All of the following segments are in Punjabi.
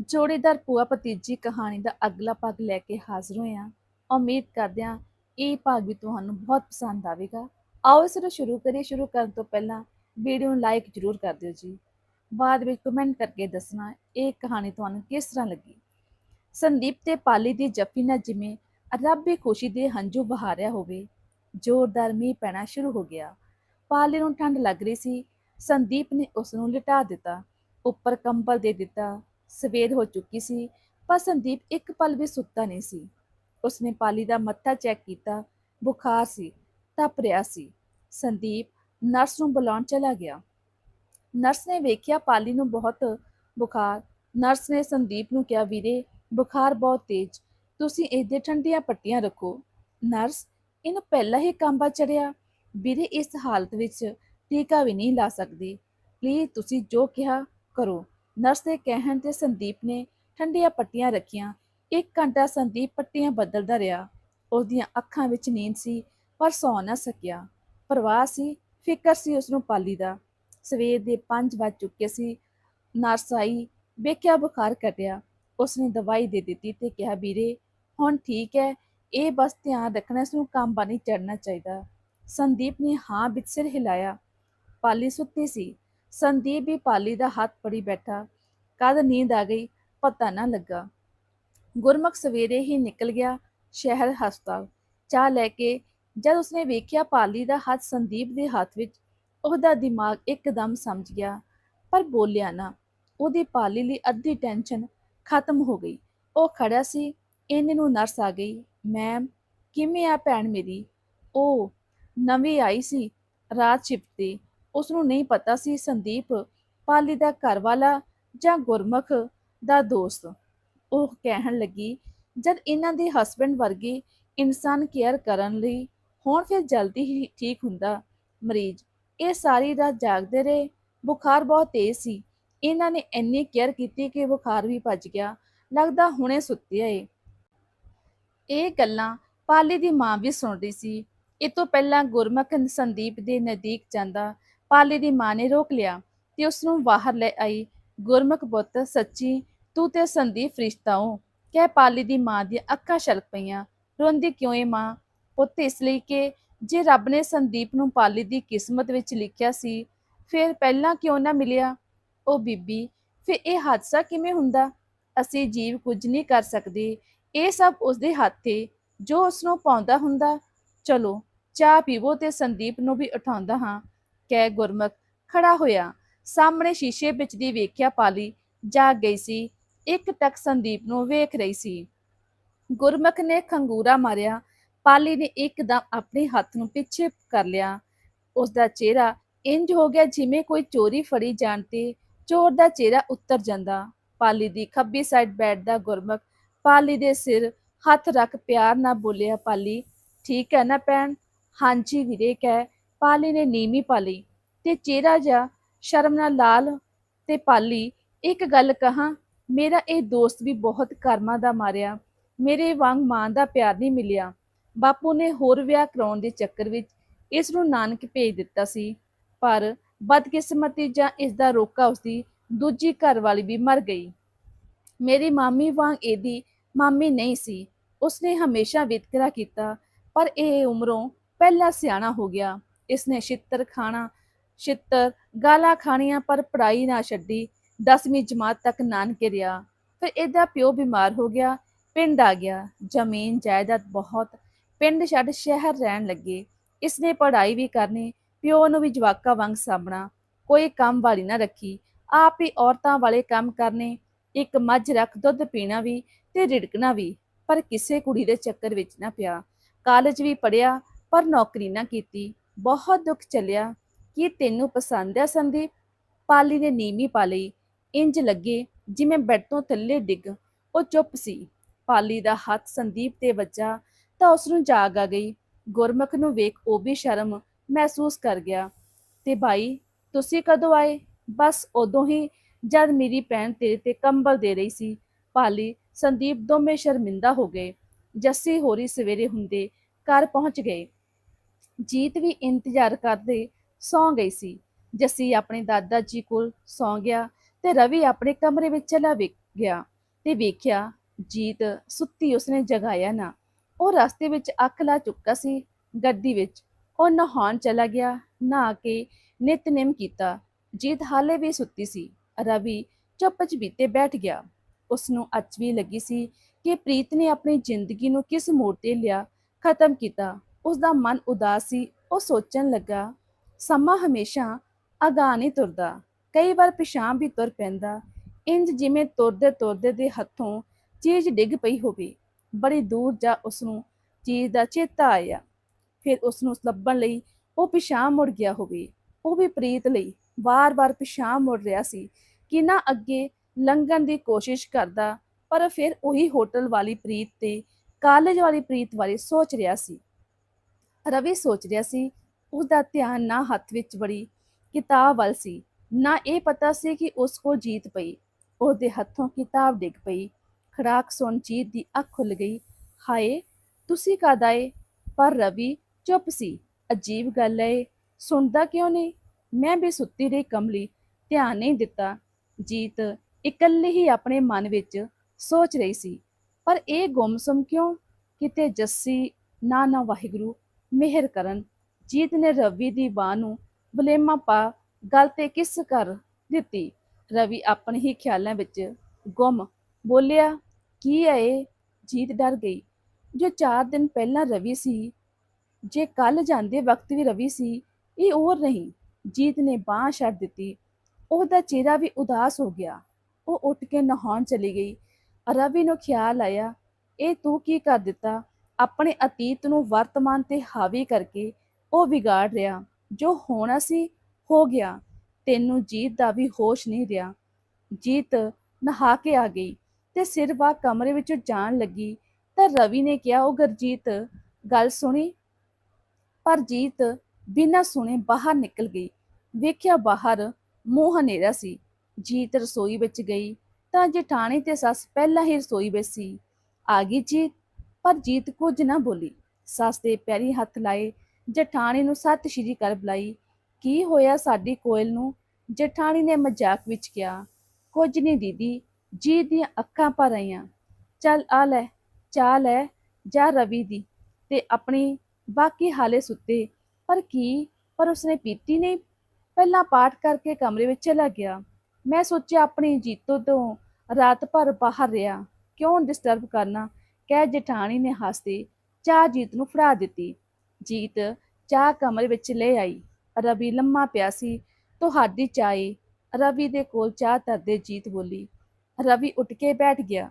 ਜੋੜੀਦਾਰ ਭੂਆ ਭਤੀਜੀ ਕਹਾਣੀ ਦਾ ਅਗਲਾ ਭਾਗ ਲੈ ਕੇ ਹਾਜ਼ਰ ਹੋਏ ਹਾਂ। ਉਮੀਦ ਕਰਦੇ ਹਾਂ ਇਹ ਭਾਗ ਵੀ ਤੁਹਾਨੂੰ ਬਹੁਤ ਪਸੰਦ ਆਵੇਗਾ। ਆਓ ਇਸ ਨੂੰ ਸ਼ੁਰੂ ਕਰੀਏ। ਸ਼ੁਰੂ ਕਰਨ ਤੋਂ ਪਹਿਲਾਂ ਵੀਡੀਓ ਨੂੰ ਲਾਈਕ ਜ਼ਰੂਰ ਕਰ ਦਿਓ ਜੀ। ਬਾਅਦ ਵਿੱਚ ਕਮੈਂਟ ਕਰਕੇ ਦੱਸਣਾ ਇਹ ਕਹਾਣੀ ਤੁਹਾਨੂੰ ਕਿਸ ਤਰ੍ਹਾਂ ਲੱਗੀ। ਸੰਦੀਪ ਤੇ ਪਾਲੀ ਦੀ ਜੱਫੀ ਨਾਲ ਜਿਵੇਂ ਰੱਬੇ ਖੁਸ਼ੀ ਦੇ ਹੰਝੂ ਬਹਾਰਿਆ ਹੋਵੇ, ਜ਼ੋਰਦਾਰ ਮੀਂਹ ਪੈਣਾ ਸ਼ੁਰੂ ਹੋ ਗਿਆ। ਪਾਲੀ ਨੂੰ ਠੰਡ ਲੱਗ ਰਹੀ ਸੀ। ਸੰਦੀਪ ਨੇ ਉਸ ਨੂੰ ਲਿਟਾ ਦਿੱਤਾ, ਉੱਪਰ ਕੰਬਲ ਦੇ ਦਿੱਤਾ ਸਵੇਰ ਹੋ ਚੁੱਕੀ ਸੀ, ਪਰ ਸੰਦੀਪ ਇੱਕ ਪਲ ਵੀ ਸੁੱਤਾ ਨਹੀਂ ਸੀ। ਉਸਨੇ ਪਾਲੀ ਦਾ ਮੱਥਾ ਚੈੱਕ ਕੀਤਾ, ਬੁਖਾਰ ਸੀ, ਤਪ ਰਿਹਾ ਸੀ। ਸੰਦੀਪ ਨਰਸ ਨੂੰ ਬੁਲਾਉਣ ਚਲਾ ਗਿਆ। ਨਰਸ ਨੇ ਵੇਖਿਆ ਪਾਲੀ ਨੂੰ ਬਹੁਤ ਬੁਖਾਰ। ਨਰਸ ਨੇ ਸੰਦੀਪ ਨੂੰ ਕਿਹਾ, ਵੀਰੇ, ਬੁਖਾਰ ਬਹੁਤ ਤੇਜ਼। ਤੁਸੀਂ ਇਹਦੇ ਠੰਡੀਆਂ ਪੱਟੀਆਂ ਰੱਖੋ। ਨਰਸ ਇਹਨੂੰ ਪਹਿਲਾਂ ਹੀ ਕਾਂਬਾ ਚੜਿਆ ਵੀਰੇ, ਇਸ ਹਾਲਤ ਵਿੱਚ ਟੀਕਾ ਵੀ ਨਹੀਂ ਲਾ ਸਕਦੀ। ਪਲੀਜ਼, ਤੁਸੀਂ ਜੋ ਕਿਹਾ ਕਰੋ। ਨਰਸ ਦੇ ਕਹਿਣ ਤੇ ਸੰਦੀਪ ਨੇ ਠੰਡੀਆਂ ਪੱਟੀਆਂ ਰੱਖੀਆਂ। ਇੱਕ ਘੰਟਾ ਸੰਦੀਪ ਪੱਟੀਆਂ ਬਦਲਦਾ ਰਿਹਾ। ਉਸ ਦੀਆਂ ਅੱਖਾਂ ਵਿੱਚ ਨੀਂਦ ਸੀ, ਪਰ ਸੌ ਨਾ ਸਕਿਆ। ਪਰਵਾਹ ਸੀ, ਫਿਕਰ ਸੀ ਉਸ ਨੂੰ ਪਾਲੀ ਦਾ। ਸਵੇਰ ਦੇ 5 ਵੱਜ ਚੁੱਕੇ ਸੀ। ਨਰਸ ਆਈ, ਵੇਖਿਆ ਬੁਖਾਰ ਕੱਟਿਆ ਉਸਨੇ ਦਵਾਈ ਦੇ ਦਿੱਤੀ ਤੇ ਕਿਹਾ, ਵੀਰੇ, ਹੁਣ ਠੀਕ ਹੈ। ਇਹ ਬਸ ਧਿਆਨ ਰੱਖਣਾ, ਇਸ ਨੂੰ ਕੰਮ ਨਹੀਂ ਚੜਨਾ ਚਾਹੀਦਾ। ਸੰਦੀਪ ਨੇ ਹਾਂ ਵਿੱਚ ਸਿਰ ਹਿਲਾਇਆ। ਪਾਲੀ ਸੁੱਤੀ ਸੀ। ਸੰਦੀਪ ਵੀ ਪਾਲੀ ਦਾ ਹੱਥ ਫੜੀ ਬੈਠਾ। ਕਦ ਨੀਂਦ ਆ ਗਈ, ਪਤਾ ਨਾ ਲੱਗਾ। ਗੁਰਮੁਖ ਸਵੇਰੇ ਹੀ ਨਿਕਲ ਗਿਆ ਸ਼ਹਿਰ ਹਸਪਤਾਲ। ਚਾਹ ਲੈ ਕੇ ਜਦ ਉਸਨੇ ਵੇਖਿਆ ਪਾਲੀ ਦਾ ਹੱਥ ਸੰਦੀਪ ਦੇ ਹੱਥ ਵਿੱਚ, ਉਹਦਾ ਦਿਮਾਗ ਇੱਕਦਮ ਸਮਝ ਗਿਆ। ਪਰ ਬੋਲਿਆ ਨਾ, ਉਹਦੀ ਪਾਲੀ ਲਈ ਅੱਧੀ ਟੈਨਸ਼ਨ ਖਤਮ ਹੋ ਗਈ। ਉਹ ਖੜਾ ਸੀ ਇਹਨੇ ਨੂੰ ਨਰਸ ਆ ਗਈ, ਮੈਮ, ਕਿਵੇਂ ਆ ਭੈਣ ਮੇਰੀ? ਉਹ ਨਵੀਂ ਆਈ ਸੀ, ਰਾਤ ਸ਼ਿਫਟ ਤੇ। ਉਸ ਨੂੰ ਨਹੀਂ ਪਤਾ ਸੀ ਸੰਦੀਪ ਪਾਲੀ ਦਾ ਘਰ ਵਾਲਾ ਜਾਂ ਗੁਰਮੁਖ ਦਾ ਦੋਸਤ। ਉਹ ਕਹਿਣ ਲੱਗੀ, ਜਦ ਇਹਨਾਂ ਦੇ ਹਸਬੰਡ ਵਰਗੇ ਇਨਸਾਨ ਕੇਅਰ ਕਰਨ ਲਈ ਹੁਣ ਫਿਰ ਜਲਦੀ ਹੀ ਠੀਕ ਹੁੰਦਾ। ਮਰੀਜ਼, ਇਹ ਸਾਰੀ ਰਾਤ ਜਾਗਦੇ ਰਹੇ। ਬੁਖਾਰ ਬਹੁਤ ਤੇਜ਼ ਸੀ। ਇਹਨਾਂ ਨੇ ਇੰਨੀ ਕੇਅਰ ਕੀਤੀ ਕਿ ਬੁਖਾਰ ਵੀ ਭੱਜ ਗਿਆ। ਲੱਗਦਾ ਹੁਣੇ ਸੁੱਤਿਆ ਏ ਇਹ ਗੱਲਾਂ ਪਾਲੀ ਦੀ ਮਾਂ ਵੀ ਸੁਣ ਰਹੀ ਸੀ। ਇਹ ਤੋਂ ਪਹਿਲਾਂ ਗੁਰਮੁਖ ਸੰਦੀਪ ਦੇ ਨਜ਼ਦੀਕ ਜਾਂਦਾ ਪਾਲੀ ਦੀ ਮਾਂ ਨੇ ਰੋਕ ਲਿਆ ਤੇ ਉਸ ਨੂੰ ਬਾਹਰ ਲੈ ਆਈ। ਗੁਰਮੁਖ ਪੁੱਤ, ਸੱਚੀ ਤੂੰ ਤੇ ਸੰਦੀਪ ਫਰਿਸ਼ਤਾ ਕਹਿ ਪਾਲੀ ਦੀ ਮਾਂ ਦੀਆਂ ਅੱਖਾਂ ਛਲਕ ਪਈਆਂ। ਰੋਂਦੀ ਕਿਉਂ ਏ ਮਾਂ? ਪੁੱਤ ਇਸ ਲਈ ਕਿ ਜੇ ਰੱਬ ਨੇ ਸੰਦੀਪ ਨੂੰ ਪਾਲੀ ਦੀ ਕਿਸਮਤ ਵਿੱਚ ਲਿਖਿਆ ਸੀ, ਫਿਰ ਪਹਿਲਾਂ ਕਿਉਂ ਨਾ ਮਿਲਿਆ? ਉਹ ਬੀਬੀ, ਫਿਰ ਇਹ ਹਾਦਸਾ ਕਿਵੇਂ ਹੁੰਦਾ? ਅਸੀਂ ਜੀਵ ਕੁਝ ਨਹੀਂ ਕਰ ਸਕਦੇ। ਇਹ ਸਭ ਉਸਦੇ ਹੱਥ ਏ, ਜੋ ਉਸ ਨੂੰ ਪਾਉਂਦਾ ਹੁੰਦਾ। ਚਲੋ, ਚਾਹ ਪੀਵੋ ਤੇ ਸੰਦੀਪ ਨੂੰ ਵੀ ਉਠਾਉਂਦਾ ਹਾਂ। ਕਹਿ ਗੁਰਮਖ ਖੜਾ ਹੋਇਆ। ਸਾਹਮਣੇ ਸ਼ੀਸ਼ੇ ਵਿੱਚ ਦੀ ਵੇਖਿਆ ਪਾਲੀ ਜਾਗ ਗਈ ਸੀ। ਇੱਕ ਟਕ ਸੰਦੀਪ ਨੂੰ ਵੇਖ ਰਹੀ ਸੀ। ਗੁਰਮੁਖ ਨੇ ਖੰਗੂਰਾ ਮਾਰਿਆ। ਪਾਲੀ ਨੇ ਇੱਕਦਮ ਆਪਣੇ ਹੱਥ ਨੂੰ ਪਿੱਛੇ ਕਰ ਲਿਆ। ਉਸ ਦਾ ਚਿਹਰਾ ਇੰਜ ਹੋ ਗਿਆ ਜਿਵੇਂ ਕੋਈ ਚੋਰੀ ਫੜੀ ਜਾਣ ਤੇ ਚੋਰ ਦਾ ਚਿਹਰਾ ਉੱਤਰ ਜਾਂਦਾ। ਪਾਲੀ ਦੀ ਖੱਬੀ ਸਾਈਡ ਬੈਠਦਾ ਗੁਰਮੁਖ ਪਾਲੀ ਦੇ ਸਿਰ ਹੱਥ ਰੱਖ ਪਿਆਰ ਨਾਲ ਬੋਲਿਆ, ਪਾਲੀ, ਠੀਕ ਹੈ ਨਾ ਭੈਣ? ਹਾਂਜੀ ਵੀਰੇ, ਕਹਿ ਪਾਲੀ ਨੇ ਨੀਮੀ ਪਾਲੀ ਤੇ ਚਿਹਰਾ ਜਾ ਸ਼ਰਮ ਨਾਲ ਲਾਲ ਤੇ ਪਾਲੀ। ਇੱਕ ਗੱਲ ਕਹਾਂ, ਮੇਰਾ ਇਹ ਦੋਸਤ ਵੀ ਬਹੁਤ ਕਰਮਾਂ ਦਾ ਮਾਰਿਆ। ਮੇਰੇ ਵਾਂਗ ਮਾਂ ਦਾ ਪਿਆਰ ਨਹੀਂ ਮਿਲਿਆ। ਬਾਪੂ ਨੇ ਹੋਰ ਵਿਆਹ ਕਰਾਉਣ ਦੇ ਚੱਕਰ ਵਿੱਚ ਇਸ ਨੂੰ ਨਾਨਕ ਭੇਜ ਦਿੱਤਾ ਸੀ। ਪਰ ਬਦਕਿਸਮਤੀ ਜਾਂ ਇਸ ਦਾ ਰੋਕਾ ਉਸਦੀ ਦੂਜੀ ਘਰ ਵਾਲੀ ਵੀ ਮਰ ਗਈ। ਮੇਰੀ ਮਾਮੀ ਵਾਂਗ ਇਹਦੀ ਮਾਮੀ ਨਹੀਂ ਸੀ। ਉਸਨੇ ਹਮੇਸ਼ਾ ਵਿਤਕਰਾ ਕੀਤਾ, ਪਰ ਇਹ ਉਮਰੋਂ ਪਹਿਲਾਂ ਸਿਆਣਾ ਹੋ ਗਿਆ। ਇਸਨੇ ਛਿੱਤਰ ਖਾਣਾ, ਛਿੱਤਰ, ਗਾਲਾਂ ਖਾਣੀਆਂ ਪਰ ਪੜਾਈ ਨਾ ਛੱਡੀ 10ਵੀਂ ਜਮਾਤ ਤੱਕ ਨਾਨਕੇ ਰਿਹਾ। ਫਿਰ ਇਹਦਾ ਪਿਓ ਬਿਮਾਰ ਹੋ ਗਿਆ, ਪਿੰਡ ਆ ਗਿਆ। ਜ਼ਮੀਨ, ਜਾਇਦਾਦ ਬਹੁਤ, ਪਿੰਡ ਛੱਡ ਸ਼ਹਿਰ ਰਹਿਣ ਲੱਗੇ। ਇਸਨੇ ਪੜ੍ਹਾਈ ਵੀ ਕਰਨੀ, ਪਿਓ ਨੂੰ ਵੀ ਜਵਾਕਾਂ ਵਾਂਗ ਸਾਂਭਣਾ। ਕੋਈ ਕੰਮ ਵਾਲੀ ਨਾ ਰੱਖੀ, ਆਪ ਹੀ ਔਰਤਾਂ ਵਾਲੇ ਕੰਮ ਕਰਨੇ, ਇੱਕ ਮੱਝ ਰੱਖ ਦੁੱਧ ਪੀਣਾ ਵੀ ਤੇ ਰਿੜਕਣਾ ਵੀ, ਪਰ ਕਿਸੇ ਕੁੜੀ ਦੇ ਚੱਕਰ ਵਿੱਚ ਨਾ ਪਿਆ। ਕਾਲਜ ਵੀ ਪੜਿਆ ਪਰ ਨੌਕਰੀ ਨਾ ਕੀਤੀ। ਬਹੁਤ ਦੁੱਖ ਚੱਲਿਆ ਕੀ ਤੈਨੂੰ ਪਸੰਦ ਹੈ ਸੰਦੀਪ। ਪਾਲੀ ਨੇ ਨੀਵੀਂ ਪਾ ਲਈ। ਇੰਜ ਲੱਗੇ ਜਿਵੇਂ ਬੈੱਡ ਤੋਂ ਥੱਲੇ ਡਿੱਗ। ਉਹ ਚੁੱਪ ਸੀ। ਪਾਲੀ ਦਾ ਹੱਥ ਸੰਦੀਪ ਤੇ ਵੱਜਾ ਤਾਂ ਉਸ ਨੂੰ ਜਾਗ ਆ ਗਈ। ਗੁਰਮੁਖ ਨੂੰ ਵੇਖ ਉਹ ਵੀ ਸ਼ਰਮ ਮਹਿਸੂਸ ਕਰ ਗਿਆ। ਤੇ ਭਾਈ, ਤੁਸੀਂ ਕਦੋਂ ਆਏ? ਬਸ ਉਦੋਂ ਹੀ ਜਦ ਮੇਰੀ ਭੈਣ ਤੇਰੇ ਤੇ ਕੰਬਲ ਦੇ ਰਹੀ ਸੀ। ਪਾਲੀ, ਸੰਦੀਪ ਦੋਵੇਂ ਸ਼ਰਮਿੰਦਾ ਹੋ ਗਏ। ਜੱਸੀ ਹੋਰੀ ਸਵੇਰੇ ਹੁੰਦੇ ਘਰ ਪਹੁੰਚ ਗਏ। ਜੀਤ ਵੀ ਇੰਤਜ਼ਾਰ ਕਰਦੇ ਸੌਂ ਗਈ ਸੀ। ਜੱਸੀ ਆਪਣੇ ਦਾਦਾ ਜੀ ਕੋਲ ਸੌਂ ਗਿਆ ਤੇ ਰਵੀ ਆਪਣੇ ਕਮਰੇ ਵਿੱਚ ਚਲਾ ਵੇ- ਗਿਆ ਤੇ ਵੇਖਿਆ ਜੀਤ ਸੁੱਤੀ ਉਸਨੇ ਜਗਾਇਆ ਨਾ। ਉਹ ਰਸਤੇ ਵਿੱਚ ਅੱਖ ਲਾ ਚੁੱਕਾ ਸੀ, ਗੱਡੀ ਵਿੱਚ। ਉਹ ਨਹਾਉਣ ਚਲਾ ਗਿਆ, ਨਹਾ ਕੇ ਨਿਤਨੇਮ ਕੀਤਾ। ਜੀਤ ਹਾਲੇ ਵੀ ਸੁੱਤੀ ਸੀ। ਰਵੀ ਚੁੱਪ ਚਬੀਤੇ ਬੈਠ ਗਿਆ। ਉਸ ਨੂੰ ਅੱਜ ਵੀ ਲੱਗੀ ਸੀ ਕਿ ਪ੍ਰੀਤ ਨੇ ਆਪਣੀ ਜ਼ਿੰਦਗੀ ਨੂੰ ਕਿਸ ਮੋੜ ਤੇ ਲਿਆ ਖਤਮ ਕੀਤਾ। ਉਸ ਦਾ ਮਨ ਉਦਾਸ ਸੀ। ਉਹ ਸੋਚਣ ਲੱਗਾ, ਸਮਾਂ ਹਮੇਸ਼ਾ ਅਗਾਂਹ ਨਹੀਂ ਤੁਰਦਾ। ਕਈ ਵਾਰ ਪਿਛਾਂ ਵੀ ਤੁਰ ਪੈਂਦਾ। ਇੰਜ ਜਿਵੇਂ ਤੁਰਦੇ ਤੁਰਦੇ ਦੇ ਹੱਥੋਂ ਚੀਜ਼ ਡਿੱਗ ਪਈ ਹੋਵੇ, ਬੜੀ ਦੂਰ ਜਾ ਉਸ ਨੂੰ ਚੀਜ਼ ਦਾ ਚੇਤਾ ਆਇਆ। ਫਿਰ ਉਸ ਨੂੰ ਲੱਭਣ ਲਈ ਉਹ ਪਿਛਾਂ ਮੁੜ ਗਿਆ ਹੋਵੇ। ਉਹ ਵੀ ਪ੍ਰੀਤ ਲਈ ਵਾਰ-ਵਾਰ ਪਿਛਾਂ ਮੁੜ ਰਿਹਾ ਸੀ ਕਿ ਨਾ ਅੱਗੇ ਲੰਘਣ ਦੀ ਕੋਸ਼ਿਸ਼ ਕਰਦਾ, ਪਰ ਫਿਰ ਉਹੀ ਹੋਟਲ ਵਾਲੀ ਪ੍ਰੀਤ ਤੇ ਕਾਲਜ ਵਾਲੀ ਪ੍ਰੀਤ ਬਾਰੇ ਸੋਚ ਰਿਹਾ ਸੀ। ਰਵੀ ਸੋਚ ਰਿਹਾ ਸੀ ਉਸ ਦਾ ਧਿਆਨ ਨਾ ਹੱਥ ਵਿੱਚ ਬੜੀ ਕਿਤਾਬ ਵੱਲ ਸੀ, ਨਾ ਇਹ ਪਤਾ ਸੀ ਕਿ ਉਸ ਕੋਲ ਜੀਤ ਪਈ। ਉਹਦੇ ਹੱਥੋਂ ਕਿਤਾਬ ਡਿੱਗ ਪਈ। ਖੜਾਕ ਸੁਣ ਜੀਤ ਦੀ ਅੱਖ ਖੁੱਲ ਗਈ। ਹਾਏ, ਤੁਸੀਂ ਕਦ ਆਏ? ਪਰ ਰਵੀ ਚੁੱਪ ਸੀ। ਅਜੀਬ ਗੱਲ ਹੈ ਸੁਣਦਾ ਕਿਉਂ ਨਹੀਂ? ਮੈਂ ਵੀ ਸੁੱਤੀ ਰਹੀ ਕਮਲੀ, ਧਿਆਨ ਨਹੀਂ ਦਿੱਤਾ। ਜੀਤ ਇਕੱਲੇ ਹੀ ਆਪਣੇ ਮਨ ਵਿੱਚ ਸੋਚ ਰਹੀ ਸੀ। ਪਰ ਇਹ ਗੁੰਮਸੁਮ ਕਿਉਂ? ਕਿਤੇ ਜੱਸੀ, ਨਾ ਨਾ ਵਾਹਿਗੁਰੂ ਮਿਹਰ ਕਰਨ। ਜੀਤ ਨੇ ਰਵੀ ਦੀ ਬਾਹ ਨੂੰ ਬਲੇਮਾ ਪਾ ਗੱਲ ਤੇ ਕਿਸ ਕਰ ਦਿੱਤੀ। ਰਵੀ ਆਪਣੇ ਹੀ ਖਿਆਲਾਂ ਵਿੱਚ ਗੁੰਮ ਬੋਲਿਆ, ਕੀ ਹੈ ਇਹ? ਜੀਤ ਡਰ ਗਈ। ਜੋ 4 ਦਿਨ ਪਹਿਲਾਂ ਰਵੀ ਸੀ, ਜੇ ਕੱਲ ਜਾਂਦੇ ਵਕਤ ਵੀ ਰਵੀ ਸੀ, ਇਹ ਹੋਰ ਨਹੀਂ। ਜੀਤ ਨੇ ਬਾਹ ਛੱਡ ਦਿੱਤੀ। ਉਹਦਾ ਚਿਹਰਾ ਵੀ ਉਦਾਸ ਹੋ ਗਿਆ। ਉਹ ਉੱਠ ਕੇ ਨਹਾਉਣ ਚਲੀ ਗਈ। ਰਵੀ ਨੂੰ ਖਿਆਲ ਆਇਆ, ਇਹ ਤੂੰ ਕੀ ਕਰ ਦਿੱਤਾ? ਆਪਣੇ ਅਤੀਤ ਨੂੰ ਵਰਤਮਾਨ ਤੇ ਹਾਵੀ ਕਰਕੇ ਉਹ ਵਿਗਾੜ ਰਿਹਾ, ਜੋ ਹੋਣਾ ਸੀ ਹੋ ਗਿਆ, ਤੈਨੂੰ ਜੀਤ ਦਾ ਵੀ ਹੋਸ਼ ਨਹੀਂ ਰਿਹਾ। ਜੀਤ ਨਹਾ ਕੇ ਆ ਗਈ ਤੇ ਸਿਰ ਵਾ ਕਮਰੇ ਵਿੱਚੋਂ ਜਾਣ ਲੱਗੀ ਤਾਂ ਰਵੀ ਨੇ ਕਿਹਾ ਉਹ ਗਰਜੀਤ, ਗੱਲ ਸੁਣੀ? ਪਰ ਜੀਤ ਬਿਨਾਂ ਸੁਣੇ ਬਾਹਰ ਨਿਕਲ ਗਈ। ਵੇਖਿਆ ਬਾਹਰ ਮੂੰਹ ਹਨੇਰਾ ਸੀ। ਜੀਤ ਰਸੋਈ ਵਿੱਚ ਗਈ ਤਾਂ ਜਠਾਣੀ ਤੇ ਸੱਸ ਪਹਿਲਾਂ ਹੀ ਰਸੋਈ ਵਿੱਚ ਸੀ। ਆ ਗਈ ਜੀਤ। ਪਰ ਜੀਤ ਕੁਝ ਨਾ ਬੋਲੀ। ਸੱਸ ਦੇ ਪੈਰੀ ਹੱਥ ਲਾਏ, ਜਠਾਣੀ ਨੂੰ ਸਤਿ ਸ਼੍ਰੀ ਅਕਾਲ ਬੁਲਾਈ। ਕੀ ਹੋਇਆ ਸਾਡੀ ਕੋਇਲ ਨੂੰ? ਜਠਾਣੀ ਨੇ ਮਜ਼ਾਕ ਵਿੱਚ ਕਿਹਾ। ਕੁਝ ਨਹੀਂ ਦੀਦੀ ਜੀਤ ਦੀਆਂ ਅੱਖਾਂ ਭਰ ਆਈਆਂ। ਚੱਲ ਆ ਲੈ, ਚਾਹ ਲੈ, ਜਾ ਰਵੀ ਦੀ ਤੇ ਆਪਣੀ ਬਾਕੀ ਹਾਲੇ ਸੁੱਤੇ। ਪਰ ਕੀ? ਪਰ ਉਸਨੇ ਪੀਤੀ ਨਹੀਂ ਪਹਿਲਾਂ ਪਾਠ ਕਰਕੇ ਕਮਰੇ ਵਿੱਚ ਚਲਾ ਗਿਆ। ਮੈਂ ਸੋਚਿਆ ਆਪਣੀ ਜੀਤੋ ਤੋਂ ਰਾਤ ਭਰ ਬਾਹਰ ਰਿਹਾ। ਕਿਉਂ ਡਿਸਟਰਬ ਕਰਨਾ? ਕਹਿ ਜਠਾਣੀ ਨੇ ਹੱਸਦੀ ਚਾਹ ਜੀਤ ਨੂੰ ਫੜਾ ਦਿੱਤੀ। ਜੀਤ ਚਾਹ ਕਮਰੇ ਵਿੱਚ ਲੈ ਆਈ। ਰਵੀ ਲੰਮਾ ਪਿਆ ਸੀ। ਤੁਹਾਡੀ ਚਾਈ। ਰਵੀ ਦੇ ਕੋਲ ਚਾਹ ਤਰਦੇ ਜੀਤ ਬੋਲੀ, ਰਵੀ ਉੱਠ ਕੇ ਬੈਠ ਗਿਆ।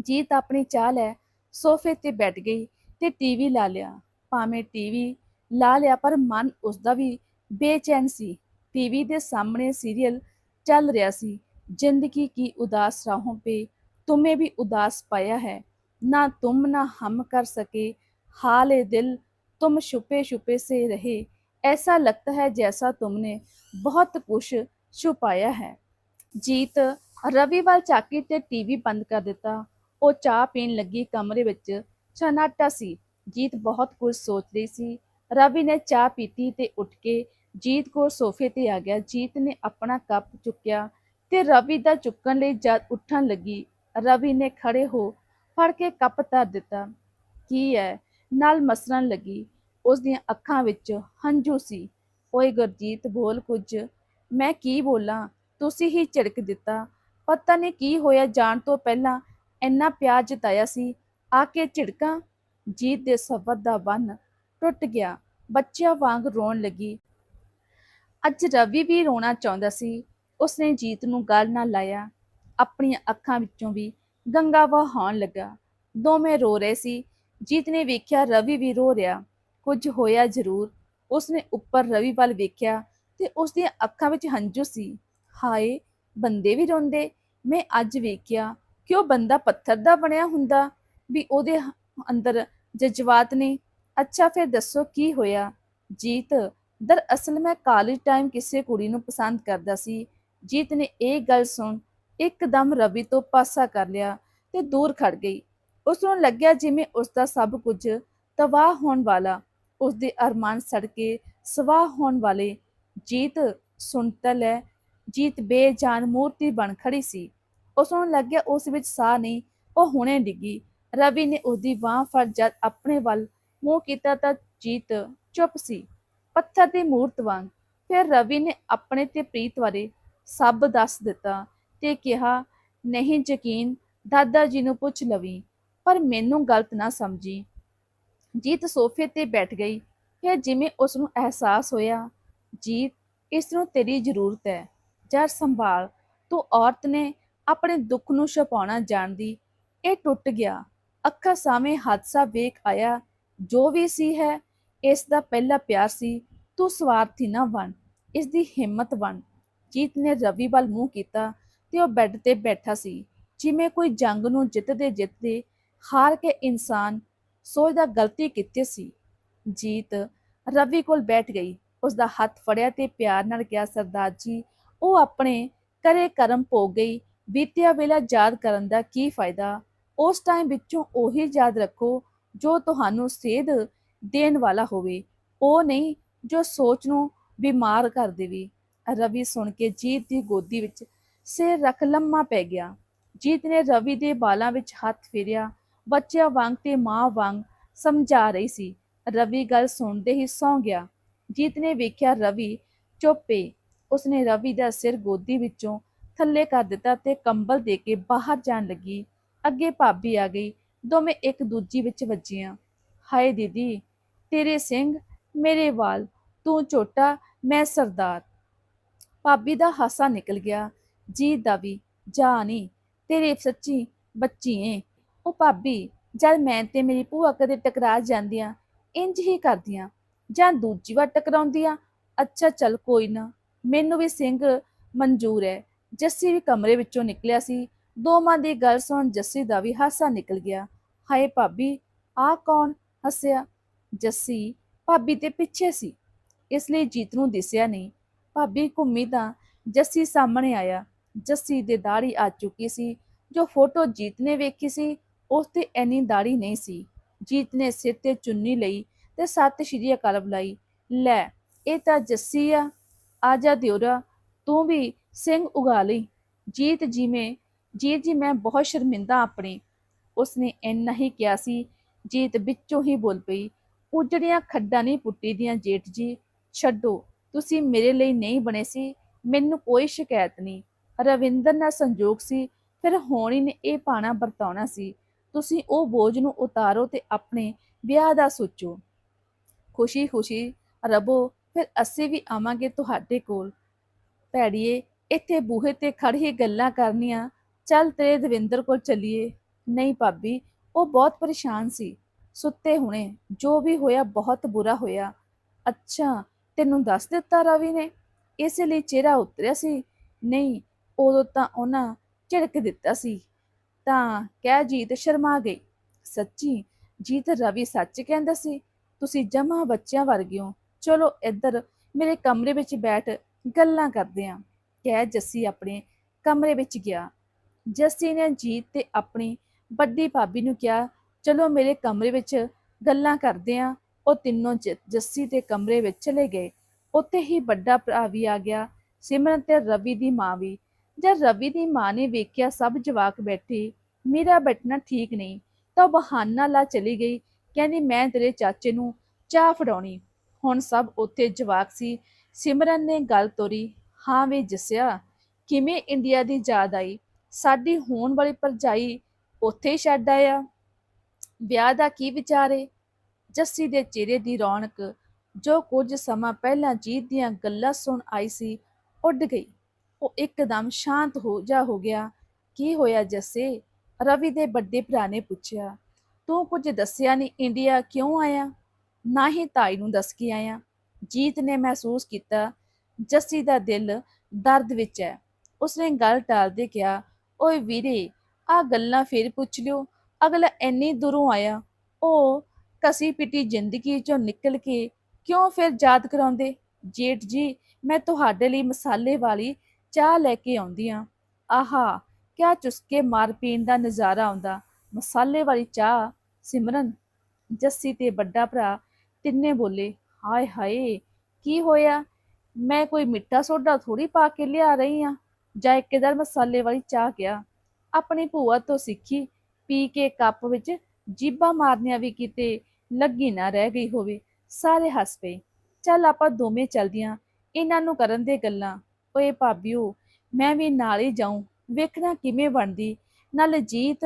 ਜੀਤ ਆਪਣੀ ਚਾਹ ਲੈ ਸੋਫੇ ਤੇ ਬੈਠ ਗਈ ਤੇ ਟੀਵੀ ਲਾ ਲਿਆ। ਭਾਵੇਂ ਟੀਵੀ ਲਾ ਲਿਆ ਪਰ ਮਨ ਉਸ ਦਾ ਵੀ ਬੇਚੈਨ ਸੀ। ਟੀਵੀ ਦੇ ਸਾਹਮਣੇ ਸੀਰੀਅਲ ਚੱਲ ਰਿਹਾ ਸੀ। ਜ਼ਿੰਦਗੀ ਕੀ ਉਦਾਸ ਰਾਹੋਂ ਪੇ ਤੁਮੇ ਵੀ ਉਦਾਸ ਪਾਇਆ ਹੈ। ना तुम ना हम कर सके हाल ए दिल तुम छुपे छुपे से रहे ऐसा लगता है जैसा तुमने बहुत कुछ छुपाया है ਜੀਤ ਰਵੀ ਵੱਲ ਝਾਕੀ ਤੇ ਟੀਵੀ ਬੰਦ ਕਰ ਦਿੱਤਾ ਉਹ ਚਾਹ ਪੀਣ ਲੱਗੀ ਕਮਰੇ ਵਿੱਚ ਸਨਾਟਾ ਸੀ ਜੀਤ ਬਹੁਤ ਕੁਝ ਸੋਚ ਰਹੀ ਸੀ ਰਵੀ ਨੇ ਚਾਹ ਪੀਤੀ ਤੇ ਉੱਠ ਕੇ ਜੀਤ ਕੋਲ ਸੋਫੇ ਤੇ ਆ ਗਿਆ ਜੀਤ ਨੇ ਆਪਣਾ ਕੱਪ ਚੁੱਕਿਆ ਤੇ ਰਵੀ ਦਾ ਚੁੱਕਣ ਲਈ ਜਦ ਉੱਠਣ ਲੱਗੀ ਰਵੀ ਨੇ ਖੜੇ ਹੋ ਫੜ ਕੇ ਕੱਪ ਧਰ ਦਿੱਤਾ। ਕੀ ਹੈ ਨਾਲ ਮਸਰਨ ਲੱਗੀ। ਉਸ ਦੀਆਂ ਅੱਖਾਂ ਵਿੱਚ ਹੰਝੂ ਸੀ। ਓਏ ਗੁਰਜੀਤ, ਬੋਲ ਕੁਝ। ਮੈਂ ਕੀ ਬੋਲਾਂ? ਤੁਸੀਂ ਹੀ ਝਿੜਕ ਦਿੱਤਾ। ਪਤਾ ਨਹੀਂ ਕੀ ਹੋਇਆ, ਜਾਣ ਤੋਂ ਪਹਿਲਾਂ ਇੰਨਾ ਪਿਆਰ ਜਤਾਇਆ ਸੀ। ਆ ਕੇ ਝਿੜਕਾਂ? ਜੀਤ ਦੇ ਸਬਰ ਦਾ ਬੰਨ ਟੁੱਟ ਗਿਆ। ਬੱਚਿਆਂ ਵਾਂਗ ਰੋਣ ਲੱਗੀ। ਅੱਜ ਰਵੀ ਵੀ ਰੋਣਾ ਚਾਹੁੰਦਾ ਸੀ। ਉਸਨੇ ਜੀਤ ਨੂੰ ਗੱਲ ਨਾਲ ਲਾਇਆ। ਆਪਣੀਆਂ ਅੱਖਾਂ ਵਿੱਚੋਂ ਵੀ ਗੰਗਾ ਵਹਾਉਣ ਲੱਗਾ। ਦੋਵੇਂ ਰੋ ਰਹੇ ਸੀ। ਜੀਤ ਨੇ ਵੇਖਿਆ ਰਵੀ ਵੀ ਰੋ ਰਿਹਾ। ਕੁਝ ਹੋਇਆ ਜ਼ਰੂਰ। ਉਸਨੇ ਉੱਪਰ ਰਵੀ ਵੱਲ ਵੇਖਿਆ ਤੇ ਉਸ ਦੀਆਂ ਅੱਖਾਂ ਵਿੱਚ ਹੰਝੂ ਸੀ। ਹਾਏ, ਬੰਦੇ ਵੀ ਰੋਂਦੇ। ਮੈਂ ਅੱਜ ਵੇਖਿਆ, ਕਿ ਉਹ ਬੰਦਾ ਪੱਥਰ ਦਾ ਬਣਿਆ ਹੁੰਦਾ ਵੀ ਉਹਦੇ ਅੰਦਰ ਜਜ਼ਬਾਤ ਨੇ। ਅੱਛਾ, ਫਿਰ ਦੱਸੋ ਕੀ ਹੋਇਆ? ਜੀਤ, ਦਰਅਸਲ ਮੈਂ ਕਾਲਜ ਟਾਈਮ ਕਿਸੇ ਕੁੜੀ ਨੂੰ ਪਸੰਦ ਕਰਦਾ ਸੀ। ਜੀਤ ਨੇ ਇਹ ਗੱਲ ਸੁਣ ਇੱਕਦਮ ਰਵੀ ਤੋਂ ਪਾਸਾ ਕਰ ਲਿਆ ਤੇ ਦੂਰ ਖੜ ਗਈ। ਉਸ ਨੂੰ ਲੱਗਿਆ ਜਿਵੇਂ ਉਸ ਦਾ ਸਭ ਕੁਝ ਤਬਾਹ ਹੋਣ ਵਾਲਾ। ਉਸ ਦੇ ਅਰਮਾਨ ਸੜ ਕੇ ਸਵਾਹ ਹੋਣ ਵਾਲੇ। ਜੀਤ ਸੁਣਤਲ ਹੈ। ਜੀਤ ਬੇਜਾਨ ਮੂਰਤੀ ਬਣ ਖੜੀ ਸੀ। ਉਸ ਨੂੰ ਲੱਗਿਆ ਉਸ ਵਿੱਚ ਸਾਹ ਨਹੀਂ, ਉਹ ਹੁਣੇ ਡਿੱਗੀ। ਰਵੀ ਨੇ ਉਹਦੀ ਬਾਹ ਫੜ ਜਦ ਆਪਣੇ ਵੱਲ ਮੂੰਹ ਕੀਤਾ ਤਾਂ ਜੀਤ ਚੁੱਪ ਸੀ। ਪੱਥਰ ਦੀ ਮੂਰਤ ਵਾਂਗ। ਫਿਰ ਰਵੀ ਨੇ ਆਪਣੇ ਤੇ ਪ੍ਰੀਤ ਬਾਰੇ ਸਭ ਦੱਸ ਦਿੱਤਾ। ਤੇ ਕਿਹਾ, ਨਹੀਂ, ਯਕੀਨ, ਦਾਦਾ ਜੀ ਨੂੰ ਪੁੱਛ ਲਵੀ, ਪਰ ਮੈਨੂੰ ਗਲਤ ਨਾ ਸਮਝੀ। ਜੀਤ ਸੋਫੇ ਤੇ ਬੈਠ ਗਈ ਫਿਰ ਜਿਵੇਂ ਉਸ ਨੂੰ ਅਹਿਸਾਸ ਹੋਇਆ, ਜੀਤ, ਇਸ ਨੂੰ ਤੇਰੀ ਜ਼ਰੂਰਤ ਹੈ। ਜਰ ਸੰਭਾਲ, ਤੂੰ ਔਰਤ ਨੇ ਆਪਣੇ ਦੁੱਖ ਨੂੰ ਛੁਪਾਉਣਾ ਜਾਣਦੀ, ਇਹ ਟੁੱਟ ਗਿਆ। ਅੱਖਾਂ ਸਾਹਮਣੇ ਹਾਦਸਾ ਵੇਖ ਆਇਆ, ਜੋ ਵੀ ਸੀ ਹੈ, ਇਸ ਦਾ ਪਹਿਲਾ ਪਿਆਰ ਸੀ, ਤੂੰ ਸਵਾਰਥੀ ਨਾ ਬਣ, ਇਸ ਦੀ ਹਿੰਮਤ ਬਣ। ਜੀਤ ਨੇ ਰਵੀ ਵੱਲ ਮੂੰਹ ਕੀਤਾ ਤੇ ਉਹ ਬੈੱਡ ਤੇ ਬੈਠਾ ਸੀ। ਜਿਵੇਂ ਕੋਈ ਜੰਗ ਨੂੰ ਜਿੱਤਦੇ ਜਿੱਤਦੇ ਹਾਰ ਕੇ ਇਨਸਾਨ ਸੋਚਦਾ ਗਲਤੀ ਕੀਤੀ ਸੀ। ਜੀਤ ਰਵੀ ਕੋਲ ਬੈਠ ਗਈ। ਉਸ ਦਾ ਹੱਥ ਫੜਿਆ ਤੇ ਪਿਆਰ ਨਾਲ ਕਿਹਾ, ਸਰਦਾਰ ਜੀ, ਉਹ ਆਪਣੇ ਕਰੇ ਕਰਮ ਭੋਗ ਗਈ। ਬੀਤਿਆ ਵੇਲਾ ਯਾਦ ਕਰਨ ਦਾ ਕੀ ਫਾਇਦਾ? ਉਸ ਟਾਈਮ ਵਿੱਚੋਂ ਉਹੀ ਯਾਦ ਰੱਖੋ ਜੋ ਤੁਹਾਨੂੰ ਸੇਧ ਦੇਣ ਵਾਲਾ ਹੋਵੇ। ਉਹ ਨਹੀਂ, ਜੋ ਸੋਚ ਨੂੰ ਬਿਮਾਰ ਕਰ ਦੇਵੇ। ਰਵੀ ਸੁਣ ਕੇ ਜੀਤ ਦੀ ਗੋਦੀ ਵਿੱਚ ਸਿਰ ਰਖ ਲੰਮਾ ਪੈ ਗਿਆ। ਜੀਤ ਨੇ ਰਵੀ ਦੇ ਬਾਲਾਂ ਵਿੱਚ ਹੱਥ ਫੇਰਿਆ, ਬੱਚਿਆਂ ਵਾਂਗ ਤੇ ਮਾਂ ਵਾਂਗ ਸਮਝਾ ਰਹੀ ਸੀ। ਰਵੀ ਗੱਲ ਸੁਣਦੇ ਹੀ ਸੌਂ ਗਿਆ। ਜੀਤ ਨੇ ਵੇਖਿਆ ਰਵੀ ਚੁੱਪੇ ਉਸਨੇ ਰਵੀ ਦਾ ਸਿਰ ਗੋਦੀ ਵਿੱਚੋਂ ਥੱਲੇ ਕਰ ਦਿੱਤਾ ਤੇ ਕੰਬਲ ਦੇ ਕੇ ਬਾਹਰ ਜਾਣ ਲੱਗੀ। ਅੱਗੇ ਭਾਬੀ ਆ ਗਈ, ਦੋਵੇਂ ਇੱਕ ਦੂਜੀ ਵਿੱਚ ਵੱਜੀਆਂ। ਹਾਏ ਦੀਦੀ, ਤੇਰੇ ਸਿੰਘ, ਮੇਰੇ ਵਾਲ, ਤੂੰ ਛੋਟਾ, ਮੈਂ ਸਰਦਾਰ। ਭਾਬੀ ਦਾ ਹਾਸਾ ਨਿਕਲ ਗਿਆ। ਜੀ ਦਾ ਵੀ ਜਾ ਨੀ ਤੇਰੇ ਸੱਚੀ ਬੱਚੀ ਏ। ਉਹ ਭਾਬੀ, ਜਦ ਮੈਂ ਤੇ ਮੇਰੀ ਭੂਆ ਕਦੇ ਟਕਰਾ ਜਾਂਦੀਆਂ ਇੰਜ ਹੀ ਕਰਦੀਆਂ। ਜਾਂ ਦੂਜੀ ਵਾਰ ਟਕਰਾਉਂਦੀਆਂ? ਅੱਛਾ, ਚੱਲ ਕੋਈ ਨਾ। ਮੈਨੂੰ ਵੀ ਸਿੰਘ ਮਨਜ਼ੂਰ ਹੈ ਜੱਸੀ ਵੀ ਕਮਰੇ ਵਿੱਚੋਂ ਨਿਕਲਿਆ ਸੀ। ਦੋਵਾਂ ਦੀ ਗੱਲ ਸੁਣ ਜੱਸੀ ਦਾ ਵੀ ਹਾਸਾ ਨਿਕਲ ਗਿਆ। ਹਾਏ ਭਾਬੀ ਆ ਕੌਣ ਹੱਸਿਆ? ਜੱਸੀ, ਭਾਬੀ 'ਤੇ ਪਿੱਛੇ ਸੀ। ਇਸ ਲਈ ਜੀਤ ਨੂੰ ਦਿਸਿਆ ਨਹੀਂ। ਭਾਬੀ ਘੁੰਮੀ ਤਾਂ ਜੱਸੀ ਸਾਹਮਣੇ ਆਇਆ। ਜੱਸੀ ਦੇ ਦਾੜੀ ਆ ਚੁੱਕੀ ਸੀ, ਜੋ ਫੋਟੋ ਜੀਤ ਨੇ ਵੇਖੀ ਸੀ, ਉਸ ਤੇ ਐਨੀ ਦਾੜੀ ਨਹੀਂ ਸੀ। ਜੀਤ ਨੇ ਸਿਰ ਤੇ ਚੁੰਨੀ ਲਈ ਤੇ ਸੱਤ ਸ਼੍ਰੀ ਅਕਾਲ ਬੁਲਾਈ। ਲੈ, ਇਹ ਤਾਂ ਜੱਸੀ ਆ ਜਾ ਦਿਉਰਾ ਤੂੰ ਵੀ ਸਿੰਘ ਉਗਾ ਲਈ। ਜੀਤ ਜਿਵੇਂ, ਜੀਤ ਜੀ, ਮੈਂ ਬਹੁਤ ਸ਼ਰਮਿੰਦਾ ਆਪਣੀ। ਉਸਨੇ ਇੰਨਾ ਹੀ ਕਿਹਾ ਸੀ, ਜੀਤ ਵਿੱਚੋਂ ਹੀ ਬੋਲ ਪਈ, ਉਜੜੀਆਂ ਖੱਡਾਂ ਨਹੀਂ ਪੁੱਟੀ ਦੀਆਂ ਜੇਠ ਜੀ, ਛੱਡੋ, ਤੁਸੀਂ ਮੇਰੇ ਲਈ ਨਹੀਂ ਬਣੇ ਸੀ, ਮੈਨੂੰ ਕੋਈ ਸ਼ਿਕਾਇਤ ਨਹੀਂ। ਰਵਿੰਦਰ ਨਾਲ ਸੰਜੋਗ ਸੀ, ਫਿਰ ਹੋਣੀ ਨੇ ਇਹ ਪਾਣਾ ਵਰਤਾਉਣਾ ਸੀ, ਤੁਸੀਂ ਉਹ ਬੋਝ ਨੂੰ ਉਤਾਰੋ ਤੇ ਆਪਣੇ ਵਿਆਹ ਦਾ ਸੋਚੋ। ਖੁਸ਼ੀ ਖੁਸ਼ੀ ਰਬੋ ਫਿਰ ਅਸੀਂ ਵੀ ਆਵਾਂਗੇ ਤੁਹਾਡੇ ਕੋਲ। ਭੈੜੀਏ, ਇੱਥੇ ਬੂਹੇ ਤੇ ਖੜੀ ਹੀ ਗੱਲਾਂ ਕਰਨੀਆਂ, ਚੱਲ ਤੇਰੇ ਦਵਿੰਦਰ ਕੋਲ ਚੱਲੀਏ। ਨਹੀਂ ਭਾਬੀ, ਉਹ ਬਹੁਤ ਪਰੇਸ਼ਾਨ ਸੀ, ਸੁੱਤੇ ਹੁਣੇ, ਜੋ ਵੀ ਹੋਇਆ ਬਹੁਤ ਬੁਰਾ ਹੋਇਆ। ਅੱਛਾ, ਤੈਨੂੰ ਦੱਸ ਦਿੱਤਾ ਰਵੀ ਨੇ, ਇਸੇ ਲਈ ਚਿਹਰਾ ਉਤਰਿਆ ਸੀ? ਨਹੀਂ ਉਦੋਂ ਤਾਂ ਉਹਨਾਂ ਝਿੜਕ ਦਿੱਤਾ ਸੀ। ਤਾਂ ਕਹਿ ਜੀਤ ਸ਼ਰਮਾ ਗਈ, ਸੱਚੀ, ਜੀਤ ਰਵੀ ਸੱਚ ਕਹਿੰਦਾ ਸੀ, ਤੁਸੀਂ ਜਮਾ ਬੱਚਿਆਂ ਵਰਗੇ ਹੋ ਚਲੋ ਇੱਧਰ ਮੇਰੇ ਕਮਰੇ ਵਿੱਚ ਬੈਠ ਗੱਲਾਂ ਕਰਦੇ ਆਂ। ਕਹਿ ਜੱਸੀ ਆਪਣੇ ਕਮਰੇ ਵਿੱਚ ਗਿਆ। ਜੱਸੀ ਨੇ ਜੀਤ ਤੇ ਆਪਣੀ ਵੱਡੀ ਭਾਬੀ ਨੂੰ ਕਿਹਾ, ਚਲੋ ਮੇਰੇ ਕਮਰੇ ਵਿੱਚ ਗੱਲਾਂ ਕਰਦੇ ਆਂ। ਉਹ ਤਿੰਨੋਂ ਜ- ਜੱਸੀ ਦੇ ਕਮਰੇ ਵਿੱਚ ਚਲੇ ਗਏ। ਉੱਥੇ ਹੀ ਵੱਡਾ ਭਰਾ ਵੀ ਆ ਗਿਆ, ਸਿਮਰਨ ਤੇ ਰਵੀ ਦੀ ਮਾਂ ਵੀ। ਜਦ ਰਵੀ ਦੀ ਮਾਂ ਨੇ ਵੇਖਿਆ ਸਭ ਜਵਾਕ ਬੈਠੇ, ਮੇਰਾ ਬੈਠਣਾ ਠੀਕ ਨਹੀਂ। ਤਾਂ ਉਹ ਬਹਾਨਾ ਲਾ ਚਲੀ ਗਈ, ਕਹਿੰਦੀ, ਮੈਂ ਤੇਰੇ ਚਾਚੇ ਨੂੰ ਚਾਹ ਫੜਾਉਣੀ। ਹੁਣ ਸਭ ਉੱਥੇ ਜਵਾਕ ਸੀ। ਸਿਮਰਨ ਨੇ ਗੱਲ ਤੋਰੀ, ਹਾਂ ਵੇ ਜੱਸਿਆ, ਕਿਵੇਂ ਇੰਡੀਆ ਦੀ ਯਾਦ ਆਈ? ਸਾਡੀ ਹੋਣ ਵਾਲੀ ਭਰਜਾਈ ਉੱਥੇ ਹੀ ਛੱਡ ਆਇਆ। ਵਿਆਹ ਦਾ ਕੀ ਵਿਚਾਰ ਏ? ਜੱਸੀ ਦੇ ਚਿਹਰੇ ਦੀ ਰੌਣਕ, ਜੋ ਕੁਝ ਸਮਾਂ ਪਹਿਲਾਂ ਜੀਤ ਦੀਆਂ ਗੱਲਾਂ ਸੁਣ ਆਈ ਸੀ, ਉੱਡ ਗਈ। ਉਹ ਇੱਕਦਮ ਸ਼ਾਂਤ ਹੋ ਜਾ ਹੋ ਗਿਆ। ਕੀ ਹੋਇਆ ਜੱਸੇ? ਰਵੀ ਦੇ ਵੱਡੇ ਭਰਾ ਨੇ ਪੁੱਛਿਆ। ਤੂੰ ਕੁਝ ਦੱਸਿਆ ਨਹੀਂ ਇੰਡੀਆ ਕਿਉਂ ਆਇਆ? ਨਾ ਹੀ ਤਾਈ ਨੂੰ ਦੱਸ ਕੇ ਆਇਆ। ਜੀਤ ਨੇ ਮਹਿਸੂਸ ਕੀਤਾ, ਜੱਸੀ ਦਾ ਦਿਲ ਦਰਦ ਵਿੱਚ ਹੈ। ਉਸਨੇ ਗੱਲ ਟਾਲਦੇ ਕਿਹਾ, ਓਏ ਵੀਰੇ, ਆ ਗੱਲਾਂ ਫੇਰ ਪੁੱਛ ਲਿਓ। ਅਗਲਾ ਇੰਨੀ ਦੂਰੋਂ ਆਇਆ। ਉਹ ਕਸੀ ਪਿੱਟੀ ਜ਼ਿੰਦਗੀ ਚੋਂ ਨਿਕਲ ਕੇ ਕਿਉਂ ਫਿਰ ਯਾਦ ਕਰਾਉਂਦੇ? ਜੇਠ ਜੀ, ਮੈਂ ਤੁਹਾਡੇ ਲਈ ਮਸਾਲੇ ਵਾਲੀ ਚਾਹ ਲੈ ਕੇ ਆਉਂਦੀ ਆ ਆਹਾ, ਕਿਆ ਚੁਸਕੇ ਮਾਰ ਪੀਣ ਦਾ ਨਜ਼ਾਰਾ ਆਉਂਦਾ। ਮਸਾਲੇ ਵਾਲੀ ਚਾਹ, ਸਿਮਰਨ। ਜੱਸੀ ਤੇ ਵੱਡਾ ਭਰਾ ਤਿੰਨੇ ਬੋਲੇ, ਹਾਏ ਹਾਏ, ਕੀ ਹੋਇਆ? ਮੈਂ ਕੋਈ ਮਿੱਠਾ ਸੋਡਾ ਥੋੜੀ ਪਾ ਕੇ ਲਿਆ ਰਹੀ ਆ। ਜਾਂ ਇੱਕਦਰ ਮਸਾਲੇ ਵਾਲੀ ਚਾਹ ਗਿਆ। ਆਪਣੀ ਭੂਆ ਤੋਂ ਸਿੱਖੀ, ਪੀ ਕੇ ਕੱਪ ਵਿੱਚ ਜੀਭਾਂ ਮਾਰਨੀਆਂ ਵੀ ਕਿਤੇ ਲੱਗੀ ਨਾ ਰਹਿ ਗਈ ਹੋਵੇ, ਸਾਰੇ ਹੱਸ ਪਏ। ਚੱਲ ਆਪਾਂ ਦੋਵੇਂ ਚੱਲਦੀਆਂ ਇਹਨਾਂ ਨੂੰ ਕਰਨ ਦੇ ਗੱਲਾਂ। ਓਏ ਭਾਬੀਓ, ਮੈਂ ਵੀ ਨਾਲ ਹੀ ਜਾਉਂ ਵੇਖਣਾ ਕਿਵੇਂ ਬਣਦੀ। ਨਾਲ ਜੀਤ,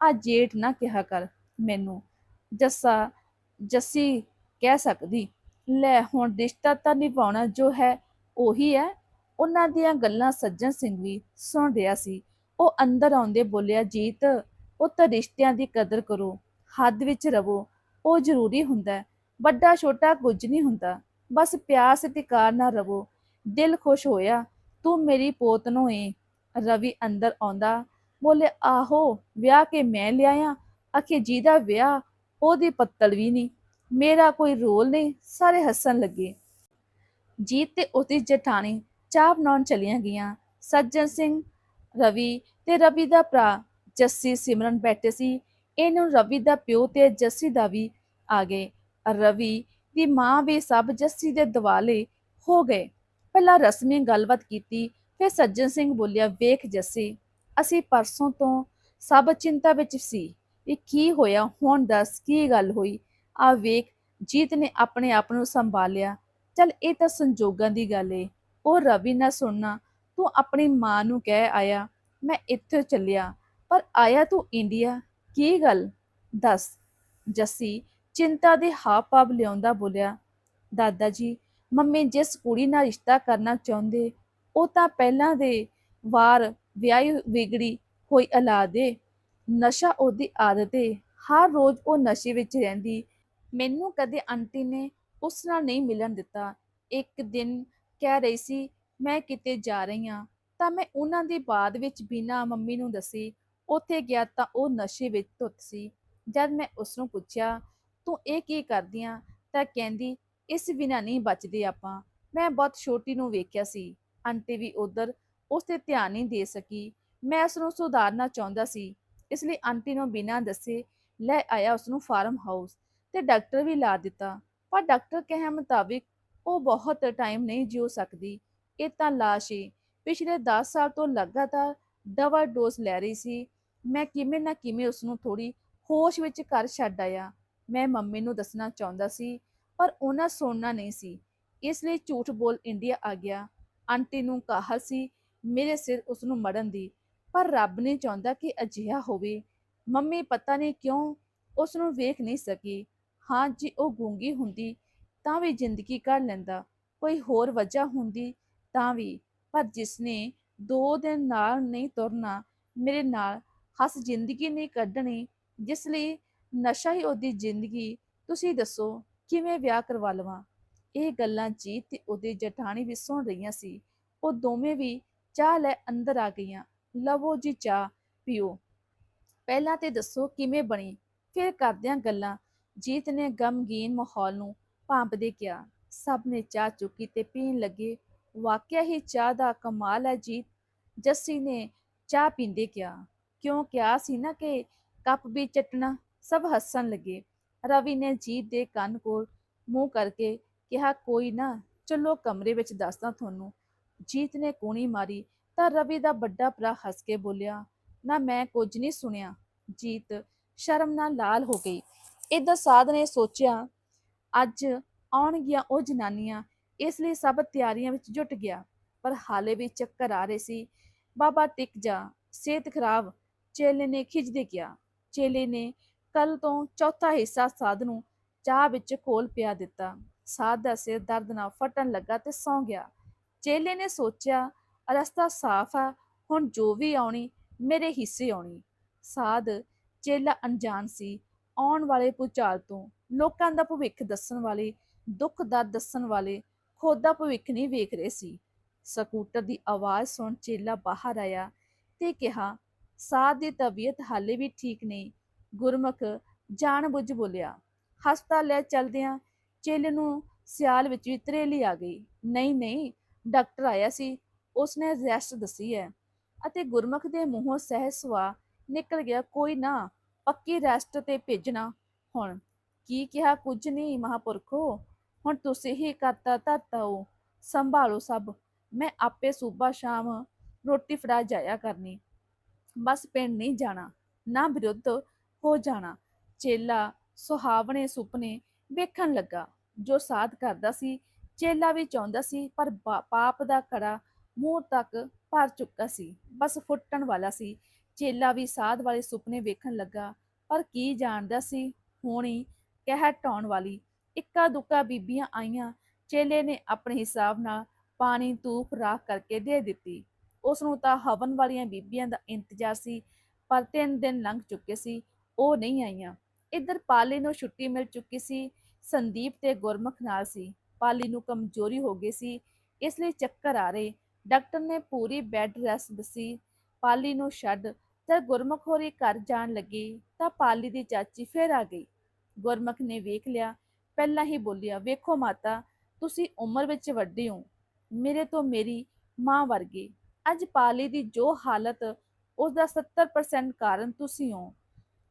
ਆ ਜੇਠ ਨਾ ਕਿਹਾ ਕਰ ਮੈਨੂੰ। ਜੱਸਾ, ਜੱਸੀ ਕਹਿ ਸਕਦੀ, ਲੈ ਹੁਣ ਰਿਸ਼ਤਾ ਤਾਂ ਨਿਭਾਉਣਾ ਜੋ ਹੈ ਉਹੀ ਹੈ। ਉਹਨਾਂ ਦੀਆਂ ਗੱਲਾਂ ਸੱਜਣ ਸਿੰਘ ਵੀ ਸੁਣ ਰਿਹਾ ਸੀ। ਉਹ ਅੰਦਰ ਆਉਂਦੇ ਬੋਲਿਆ, ਜੀਤ ਉਹ ਤਾਂ ਰਿਸ਼ਤਿਆਂ ਦੀ ਕਦਰ ਕਰੋ, ਹੱਦ ਵਿੱਚ ਰਵੋ, ਉਹ ਜ਼ਰੂਰੀ ਹੁੰਦਾ ਵੱਡਾ ਛੋਟਾ ਕੁਝ ਨਹੀਂ ਹੁੰਦਾ, ਬਸ ਪਿਆਰ ਸਤਿਕਾਰ ਨਾਲ ਰਵੋ। ਦਿਲ ਖੁਸ਼ ਹੋਇਆ, ਤੂੰ ਮੇਰੀ ਪੋਤ ਨੂੰ ਏ। ਰਵੀ ਅੰਦਰ ਆਉਂਦਾ, ਬੋਲੇ, ਆਹੋ, ਵਿਆਹ ਕੇ ਮੈਂ ਲਿਆਇਆ ਅਖੇ ਜਿਹਦਾ ਵਿਆਹ, ਉਹਦੀ ਪੱਤਲ ਵੀ ਨਹੀਂ ਮੇਰਾ ਕੋਈ ਰੋਲ ਨਹੀਂ ਸਾਰੇ ਹੱਸਣ ਲੱਗੇ। ਜੀਤ ਤੇ ਉਸਦੀ ਜਠਾਣੀ ਚਾਹ ਬਣਾਉਣ ਚਲੀਆਂ ਗਈਆਂ। ਸੱਜਣ ਸਿੰਘ, ਰਵੀ ਤੇ ਰਵੀ ਦਾ ਭਰਾ ਜੱਸੀ ਸਿਮਰਨ ਬੈਠੇ ਸੀ। ਇਹਨੂੰ ਰਵੀ ਦਾ ਪਿਓ ਤੇ ਜੱਸੀ ਦਾ ਵੀ ਆ ਗਏ। ਰਵੀ ਦੀ ਮਾਂ ਵੀ ਸਭ ਜੱਸੀ ਦੇ ਦਿਵਾਲੇ ਹੋ ਗਏ। ਪਹਿਲਾਂ ਰਸਮੀ ਗੱਲਬਾਤ ਕੀਤੀ, ਫਿਰ ਸੱਜਣ ਸਿੰਘ ਬੋਲਿਆ, ਵੇਖ ਜੱਸੀ, ਅਸੀਂ ਪਰਸੋਂ ਤੋਂ ਸਭ ਚਿੰਤਾ ਵਿੱਚ ਸੀ ਇਹ ਕੀ ਹੋਇਆ, ਹੁਣ ਦੱਸ ਕੀ ਗੱਲ ਹੋਈ? ਆ ਵੇਖ, ਜੀਤ ਨੇ ਆਪਣੇ ਆਪ ਨੂੰ ਸੰਭਾਲਿਆ। ਚਲ ਇਹ ਤਾਂ ਸੰਜੋਗਾਂ ਦੀ ਗੱਲ ਏ। ਉਹ ਰਵੀ ਨਾ ਸੁਣਨਾ, ਤੂੰ ਆਪਣੀ ਮਾਂ ਨੂੰ ਕਹਿ ਆਇਆ, ਮੈਂ ਇੱਥੇ ਚੱਲਿਆ, ਪਰ ਆਇਆ ਤੂੰ ਇੰਡੀਆ, ਕੀ ਗੱਲ? ਦੱਸ, ਜੱਸੀ, ਚਿੰਤਾ ਦੇ ਹਾਵ ਭਾਵ ਲਿਆਉਂਦਾ ਬੋਲਿਆ, ਦਾਦਾ ਜੀ ਮੰਮੀ ਜਿਸ ਕੁੜੀ ਨਾਲ ਰਿਸ਼ਤਾ ਕਰਨਾ ਚਾਹੁੰਦੇ, ਉਹ ਤਾਂ ਪਹਿਲਾਂ ਦੇ ਵਾਰ ਵਿਆਹੀ ਵਿਗੜੀ ਹੋਈ ਅਲਾਦੇ ਨਸ਼ਾ ਉਹਦੀ ਆਦਤ ਏ। ਹਰ ਰੋਜ਼ ਉਹ ਨਸ਼ੇ ਵਿੱਚ ਰਹਿੰਦੀ। ਮੈਨੂੰ ਕਦੇ ਆਂਟੀ ਨੇ ਉਸ ਨਾਲ ਨਹੀਂ ਮਿਲਣ ਦਿੱਤਾ। ਇੱਕ ਦਿਨ ਕਹਿ ਰਹੀ ਸੀ, ਮੈਂ ਕਿਤੇ ਜਾ ਰਹੀ ਹਾਂ ਤਾਂ ਮੈਂ ਉਹਨਾਂ ਦੀ ਬਾਅਦ ਵਿੱਚ ਬਿਨਾਂ ਮੰਮੀ ਨੂੰ ਦੱਸੀ, ਉੱਥੇ ਗਿਆ ਤਾਂ ਉਹ ਨਸ਼ੇ ਵਿੱਚ ਧੁੱਤ ਸੀ। ਜਦ ਮੈਂ ਉਸ ਨੂੰ ਪੁੱਛਿਆ, ਤੂੰ ਇਹ ਕੀ ਕਰਦੀ ਕਰਦੀਆਂ ਤਾਂ ਕਹਿੰਦੀ ਇਸ ਬਿਨਾਂ ਨਹੀਂ ਬਚਦੇ ਆਪਾਂ। ਮੈਂ ਬਹੁਤ ਛੋਟੀ ਨੂੰ ਵੇਖਿਆ ਸੀ। ਆਂਟੀ ਵੀ ਉਧਰ ਉਸ ਤੇ ਧਿਆਨ ਨਹੀਂ ਦੇ ਸਕੀ। ਮੈਂ ਉਸ ਨੂੰ ਸੁਧਾਰਨਾ ਚਾਹੁੰਦਾ ਸੀ। ਇਸ ਲਈ ਆਂਟੀ ਨੂੰ ਬਿਨਾਂ ਦੱਸੇ ਲੈ ਆਇਆ ਉਸ ਨੂੰ ਫਾਰਮ ਹਾਊਸ ਤੇ ਡਾਕਟਰ ਵੀ ਲਾ ਦਿੱਤਾ। ਪਰ ਡਾਕਟਰ ਕਹੇ ਮੁਤਾਬਿਕ ਉਹ ਬਹੁਤ ਟਾਈਮ ਨਹੀਂ ਜਿਉ ਸਕਦੀ। ਇਹ ਤਾਂ ਲਾਸ਼ ਏ। ਪਿਛਲੇ 10 ਸਾਲ ਤੋਂ ਲਗਾਤਾਰ ਡਬਲ ਡੋਜ਼ ਲੈ ਰਹੀ ਸੀ। ਮੈਂ ਕਿਵੇਂ ਨਾ ਕਿਵੇਂ ਉਸ ਨੂੰ ਥੋੜੀ ਹੋਸ਼ ਵਿੱਚ ਕਰ ਛੱਡ ਆਇਆ। ਮੈਂ ਮੰਮੀ ਨੂੰ ਦੱਸਣਾ ਚਾਹੁੰਦਾ ਸੀ ਪਰ ਉਹਨਾਂ ਸੁਣਨਾ ਨਹੀਂ ਸੀ। ਇਸ ਲਈ ਝੂਠ ਬੋਲ ਇੰਡੀਆ ਆ ਗਿਆ। ਆਂਟੀ ਨੂੰ ਕਾਹਲ ਸੀ, ਮੇਰੇ ਸਿਰ ਉਸ ਨੂੰ ਮੜਨ ਦੀ। ਪਰ ਰੱਬ ਨੇ ਚਾਹੁੰਦਾ ਕਿ ਅਜਿਹਾ ਹੋਵੇ। ਮੰਮੀ ਪਤਾ ਨਹੀਂ ਕਿਉਂ ਉਸ ਨੂੰ ਵੇਖ ਨਹੀਂ ਸਕੀ। ਹਾਂ ਜੇ, ਉਹ ਗੂੰਗੀ ਹੁੰਦੀ ਤਾਂ ਵੀ ਜ਼ਿੰਦਗੀ ਕੱਢ ਲੈਂਦਾ। ਕੋਈ ਹੋਰ ਵਜ੍ਹਾ ਹੁੰਦੀ ਤਾਂ ਵੀ। ਪਰ ਜਿਸ ਨੇ ਦੋ ਦਿਨ ਨਾਲ ਨਹੀਂ ਤੁਰਨਾ, ਮੇਰੇ ਨਾਲ ਹੱਸ ਜ਼ਿੰਦਗੀ ਨਹੀਂ ਕੱਢਣੀ, ਜਿਸ ਲਈ ਨਸ਼ਾ ਹੀ ਉਹਦੀ ਜ਼ਿੰਦਗੀ। ਤੁਸੀਂ ਦੱਸੋ। ਕਿਵੇਂ ਵਿਆਹ ਕਰਵਾ ਲਵਾਂ? ਇਹ ਗੱਲਾਂ ਜੀਤ ਤੇ ਉਹਦੀ ਜਠਾਣੀ ਵੀ ਸੁਣ ਰਹੀਆਂ ਸੀ। ਉਹ ਦੋਵੇਂ ਵੀ ਚਾਹ ਲੈ ਅੰਦਰ ਆ ਗਈਆਂ। ਲਵੋ ਜੀ ਚਾਹ ਪੀਓ। ਪਹਿਲਾਂ ਤੇ ਦੱਸੋ ਕਿਵੇਂ ਬਣੀ? ਫਿਰ ਕਰਦਿਆਂ ਗੱਲਾਂ ਜੀਤ ਨੇ ਗਮਗੀਨ ਮਾਹੌਲ ਨੂੰ ਭਾਂਪਦੇ ਕਿਹਾ। ਸਭ ਨੇ ਚਾਹ ਚੁੱਕੀ ਤੇ ਪੀਣ ਲੱਗੇ। ਵਾਕਿਆ ਹੀ ਚਾਹ ਦਾ ਕਮਾਲ ਹੈ ਜੀਤ। ਜੱਸੀ ਨੇ ਚਾਹ ਪੀਂਦੇ ਕਿਹਾ। ਕਿਉਂ ਕਿਹਾ ਸੀ ਨਾ ਕਿ ਕੱਪ ਵੀ ਚਟਣਾ? ਸਭ ਹੱਸਣ ਲੱਗੇ। ਰਵੀ ਨੇ ਜੀਤ ਦੇ ਕੰਨ ਕੋਲ ਮੂੰਹ ਕਰਕੇ ਕਿਹਾ, ਕੋਈ ਨਾ, ਚਲੋ ਕਮਰੇ ਵਿੱਚ ਦੱਸਦਾ ਤੁਹਾਨੂੰ। ਜੀਤ ਨੇ ਕੂਣੀ ਮਾਰੀ ਤਾਂ ਰਵੀ ਦਾ ਵੱਡਾ ਭਰਾ ਹੱਸ ਕੇ ਬੋਲਿਆ, ਨਾ ਮੈਂ ਕੁਝ ਨਹੀਂ ਸੁਣਿਆ। ਜੀਤ ਸ਼ਰਮ ਨਾਲ ਲਾਲ ਹੋ ਗਈ। ਇਦਾਂ ਸਾਧ ਨੇ ਸੋਚਿਆ, ਅੱਜ ਆਉਣਗੀਆਂ ਉਹ ਜਨਾਨੀਆਂ, ਇਸ ਲਈ ਸਭ ਤਿਆਰੀਆਂ ਵਿੱਚ ਜੁਟ ਗਿਆ। ਪਰ ਹਾਲੇ ਵੀ ਚੱਕਰ ਆ ਰਹੇ ਸੀ। ਬਾਬਾ ਟਿਕ ਜਾ, ਸਿਹਤ ਖਰਾਬ, ਚੇਲੇ ਨੇ ਖਿੱਚਦੇ ਕਿਹਾ। ਚੇਲੇ ਨੇ ਕੱਲ ਤੋਂ ਚੌਥਾ ਹਿੱਸਾ ਸਾਧ ਨੂੰ ਚਾਹ ਵਿੱਚ ਘੋਲ ਪਿਆ ਦਿੱਤਾ। ਸਾਧ ਦਾ ਸਿਰ ਦਰਦ ਨਾਲ ਫਟਣ ਲੱਗਾ ਤੇ ਸੌਂ ਗਿਆ। ਚੇਲੇ ਨੇ ਸੋਚਿਆ, ਰਸਤਾ ਸਾਫ਼ ਆ, ਹੁਣ ਜੋ ਵੀ ਆਉਣੀ, ਮੇਰੇ ਹਿੱਸੇ ਆਉਣੀ। ਸਾਧ ਚੇਲਾ ਅਣਜਾਣ ਸੀ, ਆਉਣ ਵਾਲੇ ਭੁਚਾਲ ਤੋਂ, ਲੋਕਾਂ ਦਾ ਭਵਿੱਖ ਦੱਸਣ ਵਾਲੇ, ਦੁੱਖ ਦਾ ਦੱਸਣ ਵਾਲੇ, ਖੁਦ ਦਾ ਭਵਿੱਖ ਨਹੀਂ ਵੇਖ ਰਹੇ ਸੀ। ਸਕੂਟਰ ਦੀ ਆਵਾਜ਼ ਸੁਣ ਚੇਲਾ ਬਾਹਰ ਆਇਆ ਤੇ ਕਿਹਾ, ਸਾਧ ਦੀ ਤਬੀਅਤ ਹਾਲੇ ਵੀ ਠੀਕ ਨਹੀਂ ਗੁਰਮੁਖ ਜਾਣ ਬੁੱਝ ਬੋਲਿਆ। ਹਸਪਤਾਲ ਲੈ ਚਲਦਿਆਂ ਚੇਲੇ ਨੂੰ ਸਿਆਲ ਵਿੱਚ ਵੀ ਤਰੇਲੀ ਆ ਗਈ। ਨਹੀਂ ਨਹੀਂ, ਡਾਕਟਰ ਆਇਆ ਸੀ। ਉਸਨੇ ਰੈਸਟ ਦੱਸੀ ਹੈ। ਅਤੇ ਗੁਰਮੁਖ ਦੇ ਮੂੰਹੋਂ ਸਹਿ ਸਵਾ ਨਿਕਲ ਗਿਆ, ਕੋਈ ਨਾ, ਪੱਕੀ ਰੈਸਟ ਤੇ ਭੇਜਣਾ ਹੁਣ। ਕੀ ਕਿਹਾ ਕੁਝ ਨਹੀਂ, ਮਹਾਪੁਰਖੋ? ਹੁਣ ਤੁਸੀਂ ਹੀ ਕਰਤਾ ਧਰਤਾ ਸੰਭਾਲੋ ਸਭ। ਮੈਂ ਆਪੇ ਸੂਬਾ ਸ਼ਾਮ ਰੋਟੀ ਫੜਾ ਜਾਇਆ ਕਰਨੀ। ਬਸ ਪਿੰਡ ਨਹੀਂ ਜਾਣਾ। ਨਾ ਵਿਰੁੱਧ ਹੋ ਜਾਣਾ। ਚੇਲਾ ਸੁਹਾਵਣੇ ਸੁਪਨੇ ਵੇਖਣ ਲੱਗਾ, ਜੋ ਸਾਧ ਕਰਦਾ ਸੀ, ਚੇਲਾ ਵੀ ਚਾਹੁੰਦਾ ਸੀ, ਪਰ ਬਾ- ਪਾਪ ਦਾ ਕੜਾ ਮੂੰਹ ਤੱਕ ਭਰ ਚੁੱਕਾ ਸੀ। ਬਸ ਫੁੱਟਣ ਵਾਲਾ ਸੀ। ਚੇਲਾ ਵੀ ਸਾਧ ਵਾਲੇ ਸੁਪਨੇ ਵੇਖਣ ਲੱਗਾ, ਪਰ ਕੀ ਜਾਣਦਾ ਸੀ? ਹੋਣੀ ਕਹਿ ਟਾਉਣ ਵਾਲੀ। ਇੱਕਾ ਦੁੱਕਾ ਬੀਬੀਆਂ ਆਈਆਂ। ਚੇਲੇ ਨੇ ਆਪਣੇ ਹਿਸਾਬ ਨਾਲ ਪਾਣੀ ਤੂਫ ਰਾਖ ਕਰਕੇ ਦੇ ਦਿੱਤੀ। ਉਸ ਨੂੰ ਤਾਂ ਹਵਨ ਵਾਲੀਆਂ ਬੀਬੀਆਂ ਦਾ ਇੰਤਜ਼ਾਰ ਸੀ, ਪਰ ਤਿੰਨ ਦਿਨ ਲੰਘ ਚੁੱਕੇ ਸੀ। ਉਹ ਨਹੀਂ ਆਈਆਂ। ਇੱਧਰ ਪਾਲੀ ਨੂੰ ਛੁੱਟੀ ਮਿਲ ਚੁੱਕੀ ਸੀ। ਸੰਦੀਪ ਤੇ ਗੁਰਮੁਖ ਨਾਲ ਸੀ। ਪਾਲੀ ਨੂੰ ਕਮਜ਼ੋਰੀ ਹੋ ਗਈ ਸੀ। ਇਸ ਲਈ ਚੱਕਰ ਆ ਰਹੇ। ਡਾਕਟਰ ਨੇ ਪੂਰੀ ਬੈੱਡ ਰੈਸਟ ਦੱਸੀ। ਪਾਲੀ ਨੂੰ ਛੱਡ। ਜਦ ਗੁਰਮੁਖ ਹੋਰੀ ਘਰ ਜਾਣ ਲੱਗੀ ਤਾਂ ਪਾਲੀ ਦੀ ਚਾਚੀ ਫੇਰ ਆ ਗਈ। ਗੁਰਮੁਖ ਨੇ ਵੇਖ ਲਿਆ। ਪਹਿਲਾਂ ਹੀ ਬੋਲਿਆ, ਵੇਖੋ ਮਾਤਾ, ਤੁਸੀਂ ਉਮਰ ਵਿੱਚ ਵੱਡੇ ਹੋ। ਮੇਰੇ ਤੋਂ ਮੇਰੀ ਮਾਂ ਵਰਗੇ। ਅੱਜ ਪਾਲੀ ਦੀ ਜੋ ਹਾਲਤ ਉਸ ਦਾ 70% ਕਾਰਨ ਤੁਸੀਂ ਹੋ।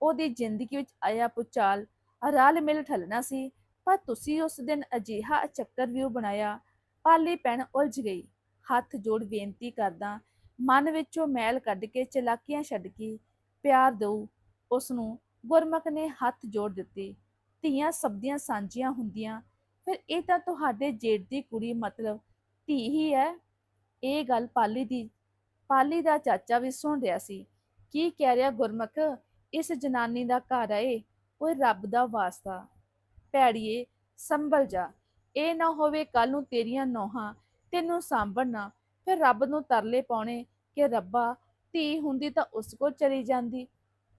ਉਹਦੀ ਜ਼ਿੰਦਗੀ ਵਿੱਚ ਆਇਆ ਪੁਚਾਲ ਰਲ ਮਿਲ ਠੱਲਣਾ ਸੀ, ਪਰ ਤੁਸੀਂ ਉਸ ਦਿਨ ਅਜੀਹਾ ਅਚੱਕਰ ਵਿਊ ਬਣਾਇਆ, ਪਾਲੀ ਪੈਣ ਉਲਝ ਗਈ। ਹੱਥ ਜੋੜ ਬੇਨਤੀ ਕਰਦਾ, ਮਨ ਵਿੱਚੋਂ ਮੈਲ ਕੱਢ ਕੇ ਚਲਾਕੀਆਂ ਛੱਡ ਕੇ ਪਿਆਰ ਦਊ। ਉਸ ਨੂੰ ਗੁਰਮੁਖ ਨੇ ਹੱਥ ਜੋੜ ਦਿੱਤੇ। ਧੀਆਂ ਸਬਦੀਆਂ ਸਾਂਝੀਆਂ ਹੁੰਦੀਆਂ, ਫਿਰ ਇਹ ਤਾਂ ਤੁਹਾਡੇ ਜੇਠ ਦੀ ਕੁੜੀ ਮਤਲਬ ਧੀ ਹੀ ਹੈ। ਇਹ ਗੱਲ ਪਾਲੀ ਦੀ, ਪਾਲੀ ਦਾ ਚਾਚਾ ਵੀ ਸੁਣ ਰਿਹਾ ਸੀ। ਕੀ ਕਹਿ ਰਿਹਾ ਗੁਰਮੁਖ? ਇਸ ਜਨਾਨੀ ਦਾ ਘਰ ਆਏ, ਓਏ ਰੱਬ ਦਾ ਵਾਸਤਾ। ਭੈੜੀਏ, ਸੰਭਲ ਜਾ। ਇਹ ਨਾ ਹੋਵੇ ਕੱਲ ਨੂੰ ਤੇਰੀਆਂ ਨੋਹਾਂ ਤੈਨੂੰ ਸਾਂਭਣਾ ਫਿਰ ਰੱਬ ਨੂੰ ਤਰਲੇ ਪਾਉਣੇ ਕਿ ਰੱਬਾ, ਧੀ ਹੁੰਦੀ ਤਾਂ ਉਸ ਕੋਲ ਚਲੀ ਜਾਂਦੀ।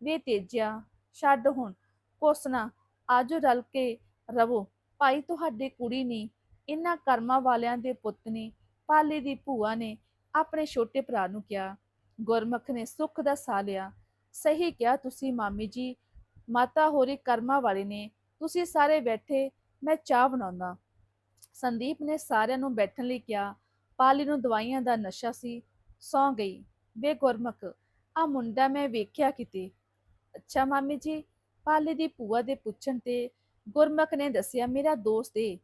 ਵੇ ਤੇਜਿਆ, ਛੱਡ ਹੁਣ। ਕੋਸਨਾ ਆਜੋ ਰਲ ਕੇ ਰਵੋ। ਭਾਈ ਤੁਹਾਡੇ ਕੁੜੀ ਨੇ ਇਹਨਾਂ ਕਰਮਾਂ ਵਾਲਿਆਂ ਦੇ ਪੁੱਤ ਨੇ। ਪਾਲੇ ਦੀ ਭੂਆ ਨੇ ਆਪਣੇ ਛੋਟੇ ਭਰਾ ਨੂੰ ਕਿਹਾ। ਗੁਰਮੁਖ ਨੇ ਸੁੱਖ ਦਾ ਸਾਹ ਲਿਆ। ਸਹੀ ਕਿਹਾ ਤੁਸੀਂ ਮਾਮੀ ਜੀ, ਮਾਤਾ ਹੋਰੀ ਕਰਮਾਂ ਵਾਲੇ ਨੇ, ਤੁਸੀਂ ਸਾਰੇ ਬੈਠੇ, ਮੈਂ ਚਾਹ ਬਣਾਉਂਦਾ। ਸੰਦੀਪ ਨੇ ਸਾਰਿਆਂ ਨੂੰ ਬੈਠਣ ਲਈ ਕਿਹਾ, ਪਾਲੀ ਨੂੰ ਦਵਾਈਆਂ ਦਾ ਨਸ਼ਾ ਸੀ, ਸੌਂ ਗਈ। ਵੇ ਗੁਰਮੁਖ ਆ ਮੁੰਡਾ ਮੈਂ ਵੇਖਿਆ ਕਿਤੇ। ਅੱਛਾ ਮਾਮੀ ਜੀ, ਪਾਲੀ ਦੀ ਭੂਆ ਦੇ ਪੁੱਛਣ ਤੇ ਗੁਰਮੁਖ ਨੇ ਦੱਸਿਆ, ਮੇਰਾ ਦੋਸਤ ਏ,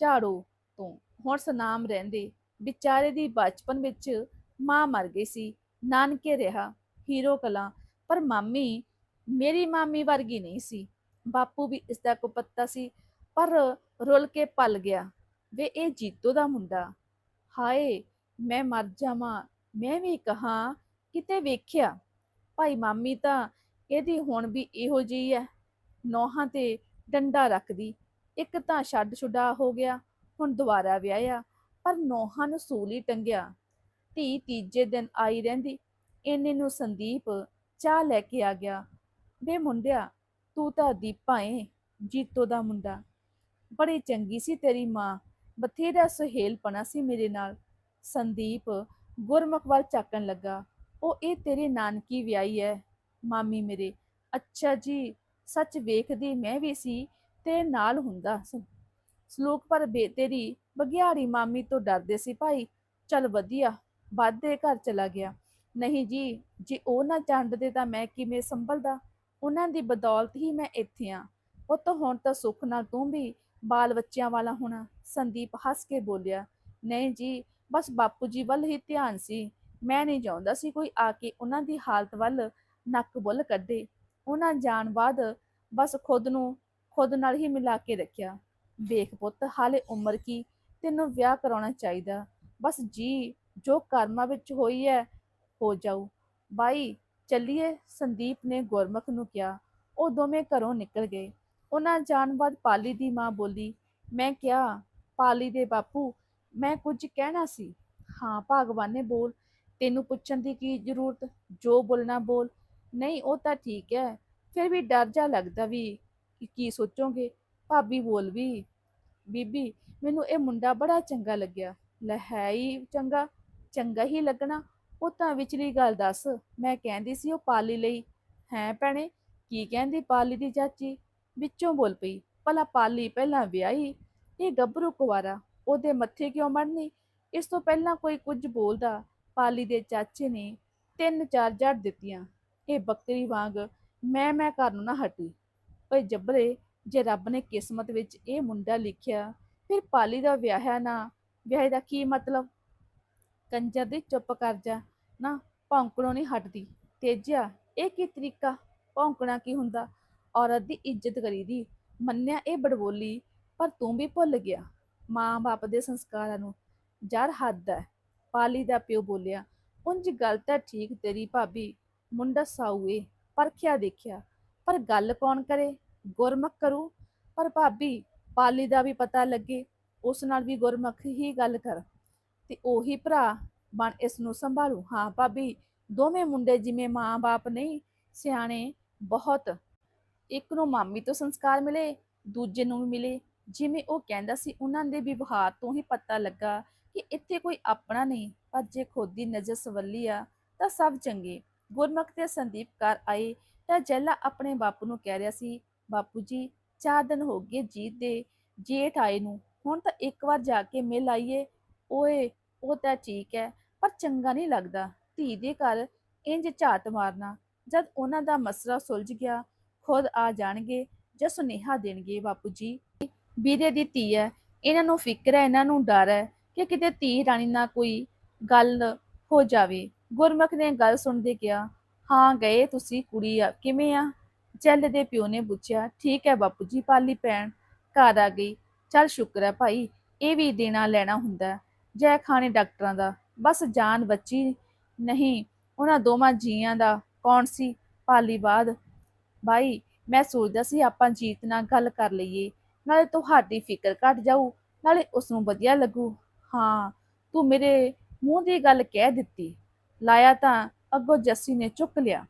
ਝਾੜੋ ਤੋਂ, ਹੁਣ ਸਨਾਮ ਰਹਿੰਦੇ। ਵਿਚਾਰੇ ਦੀ ਬਚਪਨ ਵਿੱਚ ਮਾਂ ਮਰ ਗਈ ਸੀ, ਨਾਨਕੇ ਰਿਹਾ, ਹੀਰੋ ਕਲਾਂ ਪਰ ਮਾਮੀ ਮੇਰੀ ਮਾਮੀ ਵਰਗੀ ਨਹੀਂ ਸੀ। ਬਾਪੂ ਵੀ ਇਸ ਦਾ ਕੁਪੱਤਾ ਸੀ, ਪਰ ਰੁੱਲ ਕੇ ਪਲ ਗਿਆ। ਵੇ, ਇਹ ਜੀਤੋ ਦਾ ਮੁੰਡਾ। ਹਾਏ, ਮੈਂ ਮਰ ਜਾਵਾਂ, ਮੈਂ ਵੀ ਕਹਾ, ਕਿਤੇ ਵੇਖਿਆ। ਭਾਈ ਮਾਮੀ ਤਾਂ ਇਹਦੀ ਹੁਣ ਵੀ ਇਹੋ ਜਿਹੀ ਹੈ ਨੋਹਾਂ ਤੇ ਡੰਡਾ ਰੱਖਦੀ, ਇੱਕ ਤਾਂ ਛੱਡ ਛੁਡਾ ਹੋ ਗਿਆ, ਹੁਣ ਦੁਬਾਰਾ ਵਿਆਹਿਆ, ਪਰ ਨੋਹਾਂ ਨੂੰ ਸੂਲੀ ਟੰਗਿਆ। ਧੀ ਤੀਜੇ ਦਿਨ ਆਈ ਰਹਿੰਦੀ, ਇੰਨੇ ਨੂੰ ਸੰਦੀਪ ਚਾਹ ਲੈ ਕੇ ਆ ਗਿਆ। ਬੇ ਮੁੰਡਿਆ, ਤੂੰ ਤਾਂ ਦੀਪਾ ਏ ਜੀਤੋ ਦਾ ਮੁੰਡਾ। ਬੜੀ ਚੰਗੀ ਸੀ ਤੇਰੀ ਮਾਂ, ਬਥੇਰਾ ਸੁਹੇਲਪਣਾ ਸੀ ਮੇਰੇ ਨਾਲ। ਸੰਦੀਪ ਗੁਰਮੁਖ ਵੱਲ ਚੱਕਣ ਲੱਗਾ। ਉਹ, ਇਹ ਤੇਰੇ ਨਾਨਕੀ ਵਿਆਹੀ ਹੈ ਮਾਮੀ ਮੇਰੇ। ਅੱਛਾ ਜੀ, ਸੱਚ ਵੇਖਦੀ ਮੈਂ ਵੀ ਸੀ ਤੇ ਨਾਲ ਹੁੰਦਾ ਸ- ਸਲੂਕ ਪਰ ਬੇ, ਤੇਰੀ ਬਗਿਆੜੀ ਮਾਮੀ ਤੋਂ ਡਰਦੇ ਸੀ ਭਾਈ। ਚੱਲ ਵਧੀਆ ਬਾਦੇ ਘਰ ਚਲਾ ਗਿਆ। ਨਹੀਂ ਜੀ, ਜੇ ਉਹ ਨਾ ਚੰਡਦੇ ਤਾਂ ਮੈਂ ਕਿਵੇਂ ਸੰਭਲਦਾ? ਉਹਨਾਂ ਦੀ ਬਦੌਲਤ ਹੀ ਮੈਂ ਇੱਥੇ ਆ ਪੁੱਤ ਹੁਣ ਤਾਂ ਸੁੱਖ ਨਾਲ ਤੂੰ ਵੀ ਬਾਲ ਬੱਚਿਆਂ ਵਾਲਾ ਹੋਣਾ, ਸੰਦੀਪ ਹੱਸ ਕੇ ਬੋਲਿਆ। ਨਹੀਂ ਜੀ, ਬਸ ਬਾਪੂ ਜੀ ਵੱਲ ਹੀ ਧਿਆਨ ਸੀ। ਮੈਂ ਨਹੀਂ ਚਾਹੁੰਦਾ ਸੀ ਕੋਈ ਆ ਕੇ ਉਹਨਾਂ ਦੀ ਹਾਲਤ ਵੱਲ ਨੱਕ ਬੁੱਲ ਕੱਢੇ। ਉਹਨਾਂ ਜਾਣ ਬਾਅਦ ਬਸ ਖੁਦ ਨੂੰ, ਖੁਦ ਨਾਲ ਹੀ ਮਿਲਾ ਕੇ ਰੱਖਿਆ। ਵੇਖ ਪੁੱਤ, ਹਾਲੇ ਉਮਰ ਕੀ? ਤੈਨੂੰ ਵਿਆਹ ਕਰਾਉਣਾ ਚਾਹੀਦਾ। ਬਸ ਜੀ, ਜੋ ਕਰਮਾਂ ਵਿੱਚ ਹੋਈ ਹੈ ਹੋ ਜਾਊ। ਬਾਈ, ਚੱਲੀਏ। ਸੰਦੀਪ ਨੇ ਗੁਰਮੁਖ ਨੂੰ ਕਿਹਾ। ਉਹ ਦੋਵੇਂ ਘਰੋਂ ਨਿਕਲ ਗਏ। ਉਹਨਾਂ ਜਾਣ ਬਾਅਦ ਪਾਲੀ ਦੀ ਮਾਂ ਬੋਲੀ, ਮੈਂ ਕਿਹਾ, ਪਾਲੀ ਦੇ ਬਾਪੂ, ਮੈਂ ਕੁਝ ਕਹਿਣਾ ਸੀ? ਹਾਂ, ਭਗਵਾਨ ਬੋਲ। ਤੈਨੂੰ ਪੁੱਛਣ ਦੀ ਕੀ ਜ਼ਰੂਰਤ? ਜੋ ਬੋਲਣਾ ਬੋਲ। ਨਹੀਂ, ਉਹ ਤਾਂ ਠੀਕ ਹੈ। ਫਿਰ ਵੀ ਡਰ ਜਾ ਲੱਗਦਾ ਵੀ ਕੀ ਸੋਚੋਗੇ? ਭਾਬੀ ਬੋਲ ਵੀ, ਬੀਬੀ, ਮੈਨੂੰ ਇਹ ਮੁੰਡਾ ਬੜਾ ਚੰਗਾ ਲੱਗਿਆ। ਲੈ ਹੈ ਹੀ ਚੰਗਾ। ਚੰਗਾ ਹੀ ਲੱਗਣਾ। ਉਹ ਤਾਂ ਵਿਚਲੀ ਗੱਲ ਦੱਸ, ਮੈਂ ਕਹਿੰਦੀ ਸੀ ਉਹ ਪਾਲੀ ਲਈ। ਹੈ ਭੈਣੇ, ਕੀ ਕਹਿੰਦੀ ਪਾਲੀ ਦੀ ਚਾਚੀ? ਵਿੱਚੋਂ ਬੋਲ ਪਈ, ਭਲਾ ਪਾਲੀ ਪਹਿਲਾਂ ਵਿਆਹੀ, ਇਹ ਗੱਭਰੂ ਕੁਵਾਰਾ, ਉਹਦੇ ਮੱਥੇ ਕਿਉਂ ਮੜਨੀ? ਇਸ ਤੋਂ ਪਹਿਲਾਂ ਕੋਈ ਕੁਝ ਬੋਲਦਾ ਪਾਲੀ ਦੇ ਚਾਚੇ ਨੇ ਤਿੰਨ ਚਾਰ ਜੜ ਦਿੱਤੀਆਂ। ਇਹ ਬੱਕਰੀ ਵਾਂਗ ਮੈਂ ਮੈਂ ਕਰਨ ਨੂੰ ਨਾ ਹਟੀ। ਓਏ ਜੱਬਰੇ, ਜੇ ਰੱਬ ਨੇ ਕਿਸਮਤ ਵਿੱਚ ਇਹ ਮੁੰਡਾ ਲਿਖਿਆ, ਫਿਰ ਪਾਲੀ ਦਾ ਵਿਆਹਿਆ ਨਾ, ਵਿਆਹ ਦਾ ਕੀ ਮਤਲਬ? ਕੰਜਰ ਦੀ ਚੁੱਪ ਕਰ ਜਾ। ਨਾ ਭੌਂਕਣੋਂ ਨਹੀਂ ਹਟਦੀ। ਤੇਜਿਆ, ਇਹ ਕੀ ਤਰੀਕਾ? ਭੌਂਕਣਾ ਕੀ ਹੁੰਦਾ? ਔਰਤ ਦੀ ਇੱਜ਼ਤ ਕਰੀਦੀ। ਮੰਨਿਆ ਇਹ ਬੜਬੋਲੀ, ਪਰ ਤੂੰ ਵੀ ਭੁੱਲ ਗਿਆ। ਮਾਂ-ਬਾਪ ਦੇ ਸੰਸਕਾਰਾਂ ਨੂੰ ਜਰ ਹੱਦ ਹੈ ਪਾਲੀ ਦਾ ਪਿਓ ਬੋਲਿਆ, ਉਂਝ ਗੱਲ ਤਾਂ ਠੀਕ ਤੇਰੀ ਭਾਬੀ। ਮੁੰਡਾ ਸਾਊ ਏ ਪਰਖਿਆ ਦੇਖਿਆ। ਪਰ ਗੱਲ ਕੌਣ ਕਰੇ? ਗੁਰਮੁਖ ਕਰੂ? ਪਰ ਭਾਬੀ, ਪਾਲੀ ਦਾ ਵੀ ਪਤਾ ਲੱਗੇ। ਉਸ ਨਾਲ ਵੀ ਗੁਰਮੁਖ ਹੀ ਗੱਲ ਕਰ। ਤੇ ਉਹੀ ਭਰਾ ਬਣ ਇਸ ਨੂੰ ਸੰਭਾਲੂ। ਹਾਂ ਭਾਬੀ, ਦੋਵੇਂ ਮੁੰਡੇ ਜਿਵੇਂ ਮਾਂ-ਬਾਪ ਨਹੀਂ, ਸਿਆਣੇ ਬਹੁਤ। ਇੱਕ ਨੂੰ ਮਾਮੀ ਤੋਂ ਸੰਸਕਾਰ ਮਿਲੇ, ਦੂਜੇ ਨੂੰ ਵੀ ਮਿਲੇ। ਜਿਵੇਂ ਉਹ ਕਹਿੰਦਾ ਸੀ, ਉਹਨਾਂ ਦੇ ਵਿਵਹਾਰ ਤੋਂ ਹੀ ਪਤਾ ਲੱਗਾ ਕਿ ਇੱਥੇ ਕੋਈ ਆਪਣਾ ਨਹੀਂ, ਪਰ ਜੇ ਖੁਦ ਦੀ ਨਜ਼ਰ ਸਵੱਲੀ ਆ, ਤਾਂ ਸਭ ਚੰਗੇ। ਗੁਰਮੁਖ ਤੇ ਸੰਦੀਪ ਘਰ ਆਏ, ਤਾਂ ਜੈਲਾ ਆਪਣੇ ਬਾਪੂ ਨੂੰ ਕਹਿ ਰਿਹਾ ਸੀ, ਬਾਪੂ ਜੀ, ਚਾਰ ਦਿਨ ਹੋ ਗਏ ਜੀਤ ਦੇ ਜੇਠ ਆਏ ਨੂੰ। ਹੁਣ ਤਾਂ ਇੱਕ ਵਾਰ ਜਾ ਕੇ ਮਿਲ ਆਈਏ। ਓਏ, ਉਹ ਤਾਂ ਠੀਕ ਹੈ ਪਰ ਚੰਗਾ ਨਹੀਂ ਲੱਗਦਾ। ਧੀ ਦੇ ਘਰ ਇੰਜ ਝਾਤ ਮਾਰਨਾ, ਜਦ ਉਹਨਾਂ ਦਾ ਮਸਲਾ ਸੁਲਝ ਗਿਆ, ਖੁਦ ਆ ਜਾਣਗੇ ਜਾਂ ਸੁਨੇਹਾ ਦੇਣਗੇ, ਬਾਪੂ ਜੀ। ਵੀਰੇ ਦੀ ਧੀ ਹੈ ਇਹਨਾਂ ਨੂੰ ਫਿਕਰ ਹੈ ਇਹਨਾਂ ਨੂੰ ਡਰ ਹੈ ਕਿ ਕਿਤੇ ਧੀ ਰਾਣੀ ਨਾਲ ਕੋਈ ਗੱਲ ਹੋ ਜਾਵੇ। ਗੁਰਮੁਖ ਨੇ ਗੱਲ ਸੁਣਦੇ ਕਿਹਾ, ਹਾਂ, ਗਏ ਤੁਸੀਂ ਕੁੜੀ ਆ, ਕਿਵੇਂ ਆ? ਜੈਲ ਦੇ ਪਿਓ ਨੇ ਪੁੱਛਿਆ, ਠੀਕ ਹੈ ਬਾਪੂ ਜੀ, ਪਾਲੀ ਭੈਣ ਘਰ ਆ ਗਈ। ਚੱਲ ਸ਼ੁਕਰ ਹੈ ਭਾਈ, ਇਹ ਵੀ ਦੇਣਾ ਲੈਣਾ ਹੁੰਦਾ ਜੈ ਖਾਣੇ ਡਾਕਟਰਾਂ ਦਾ। ਬਸ ਜਾਨ ਬੱਚੀ ਨਹੀਂ। ਉਹਨਾਂ ਦੋਵਾਂ ਜੀਆਂ ਦਾ ਕੌਣ ਸੀ? ਪਾਲੀ ਬਾਦ। ਬਾਈ, ਮੈਂ ਸੋਚਦਾ ਸੀ ਆਪਾਂ ਜੀਤ ਨਾਲ ਗੱਲ ਕਰ ਲਈਏ। ਨਾਲੇ ਤੁਹਾਡੀ ਫਿਕਰ ਘਟ ਜਾਊ, ਨਾਲੇ ਉਸ ਨੂੰ ਵਧੀਆ ਲੱਗੂ। ਹਾਂ, ਤੂੰ ਮੇਰੇ ਮੂੰਹ ਦੀ ਗੱਲ ਕਹਿ ਦਿੱਤੀ। ਲਾਇਆ ਤਾਂ ਅੱਗੋਂ ਜੱਸੀ ਨੇ ਚੁੱਕ ਲਿਆ।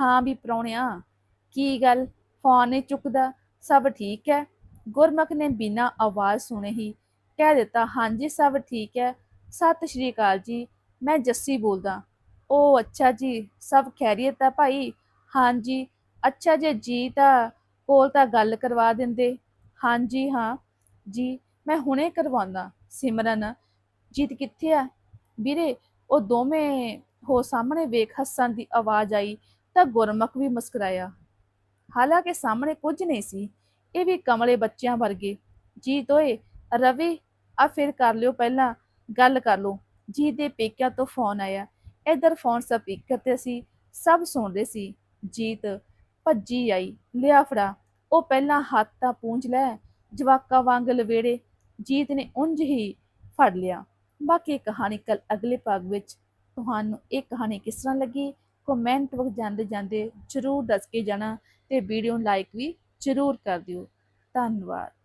ਹਾਂ ਵੀ ਪ੍ਰਾਹੁਣਿਆ, ਕੀ ਗੱਲ? ਫੋਨ ਨਹੀਂ ਚੁੱਕਦਾ, ਸਭ ਠੀਕ ਹੈ। ਗੁਰਮੁਖ ਨੇ ਬਿਨਾਂ ਆਵਾਜ਼ ਸੁਣੇ ਹੀ ਕਹਿ ਦਿੱਤਾ, ਹਾਂਜੀ, ਸਭ ਠੀਕ ਹੈ। ਸਤਿ ਸ਼੍ਰੀ ਅਕਾਲ ਜੀ, ਮੈਂ ਜੱਸੀ ਬੋਲਦਾ। ਉਹ ਅੱਛਾ ਜੀ, ਸਭ ਖੈਰੀਅਤ ਆ ਭਾਈ? ਹਾਂਜੀ ਅੱਛਾ ਜੇ ਜੀ ਤਾਂ ਕੋਲ ਤਾਂ ਗੱਲ ਕਰਵਾ ਦਿੰਦੇ। ਹਾਂਜੀ ਹਾਂ। ਜੀ, ਮੈਂ ਹੁਣੇ ਕਰਵਾਉਂਦਾ, ਸਿਮਰਨ। ਜੀਤ ਕਿੱਥੇ ਆ? ਵੀਰੇ, ਉਹ ਦੋਵੇਂ ਹੋ ਸਾਹਮਣੇ ਵੇਖ ਹੱਸਣ ਦੀ ਆਵਾਜ਼ ਆਈ, ਤਾਂ ਗੁਰਮੁਖ ਵੀ ਮੁਸਕਰਾਇਆ। ਹਾਲਾਂਕਿ ਸਾਹਮਣੇ ਕੁਝ ਨਹੀਂ ਸੀ, ਇਹ ਵੀ ਕਮਲੇ ਬੱਚਿਆਂ ਵਰਗੇ। ਜੀ ਤੋਏ ਰਵੀ, ਆ ਫਿਰ ਕਰ ਲਿਓ ਪਹਿਲਾਂ। ਗੱਲ ਕਰ ਲਓ। ਜੀ ਦੇ ਪੇਕਿਆਂ ਤੋਂ ਫੋਨ ਆਇਆ। ਇਧਰ ਫੋਨ ਸਪੀਕਰ ਤੇ ਸੀ। ਸਭ ਸੁਣਦੇ ਸੀ। ਜੀਤ ਭੱਜੀ ਆਈ। ਲਿਆ ਫੜਾ। ਉਹ ਪਹਿਲਾਂ ਹੱਥ ਤਾਂ ਪੂੰਝ ਲੈ। ਜਵਾਕਾਂ ਵਾਂਗ ਲਵੇੜੇ। ਜੀਤ ਨੇ ਉਂਝ ਹੀ ਫੜ ਲਿਆ। ਬਾਕੀ ਕਹਾਣੀ ਕੱਲ ਅਗਲੇ ਭਾਗ ਵਿੱਚ ਤੁਹਾਨੂੰ ਇਹ ਕਹਾਣੀ ਕਿਸ ਤਰ੍ਹਾਂ ਲੱਗੀ ਕਮੈਂਟ ਵਕ ਜਾਂਦੇ ਜਾਂਦੇ ਜਰੂਰ ਦੱਸ ਕੇ ਜਾਣਾ ਤੇ ਵੀਡੀਓ ਨੂੰ ਲਾਈਕ ਵੀ ਜਰੂਰ ਕਰ ਦਿਓ। ਧੰਨਵਾਦ।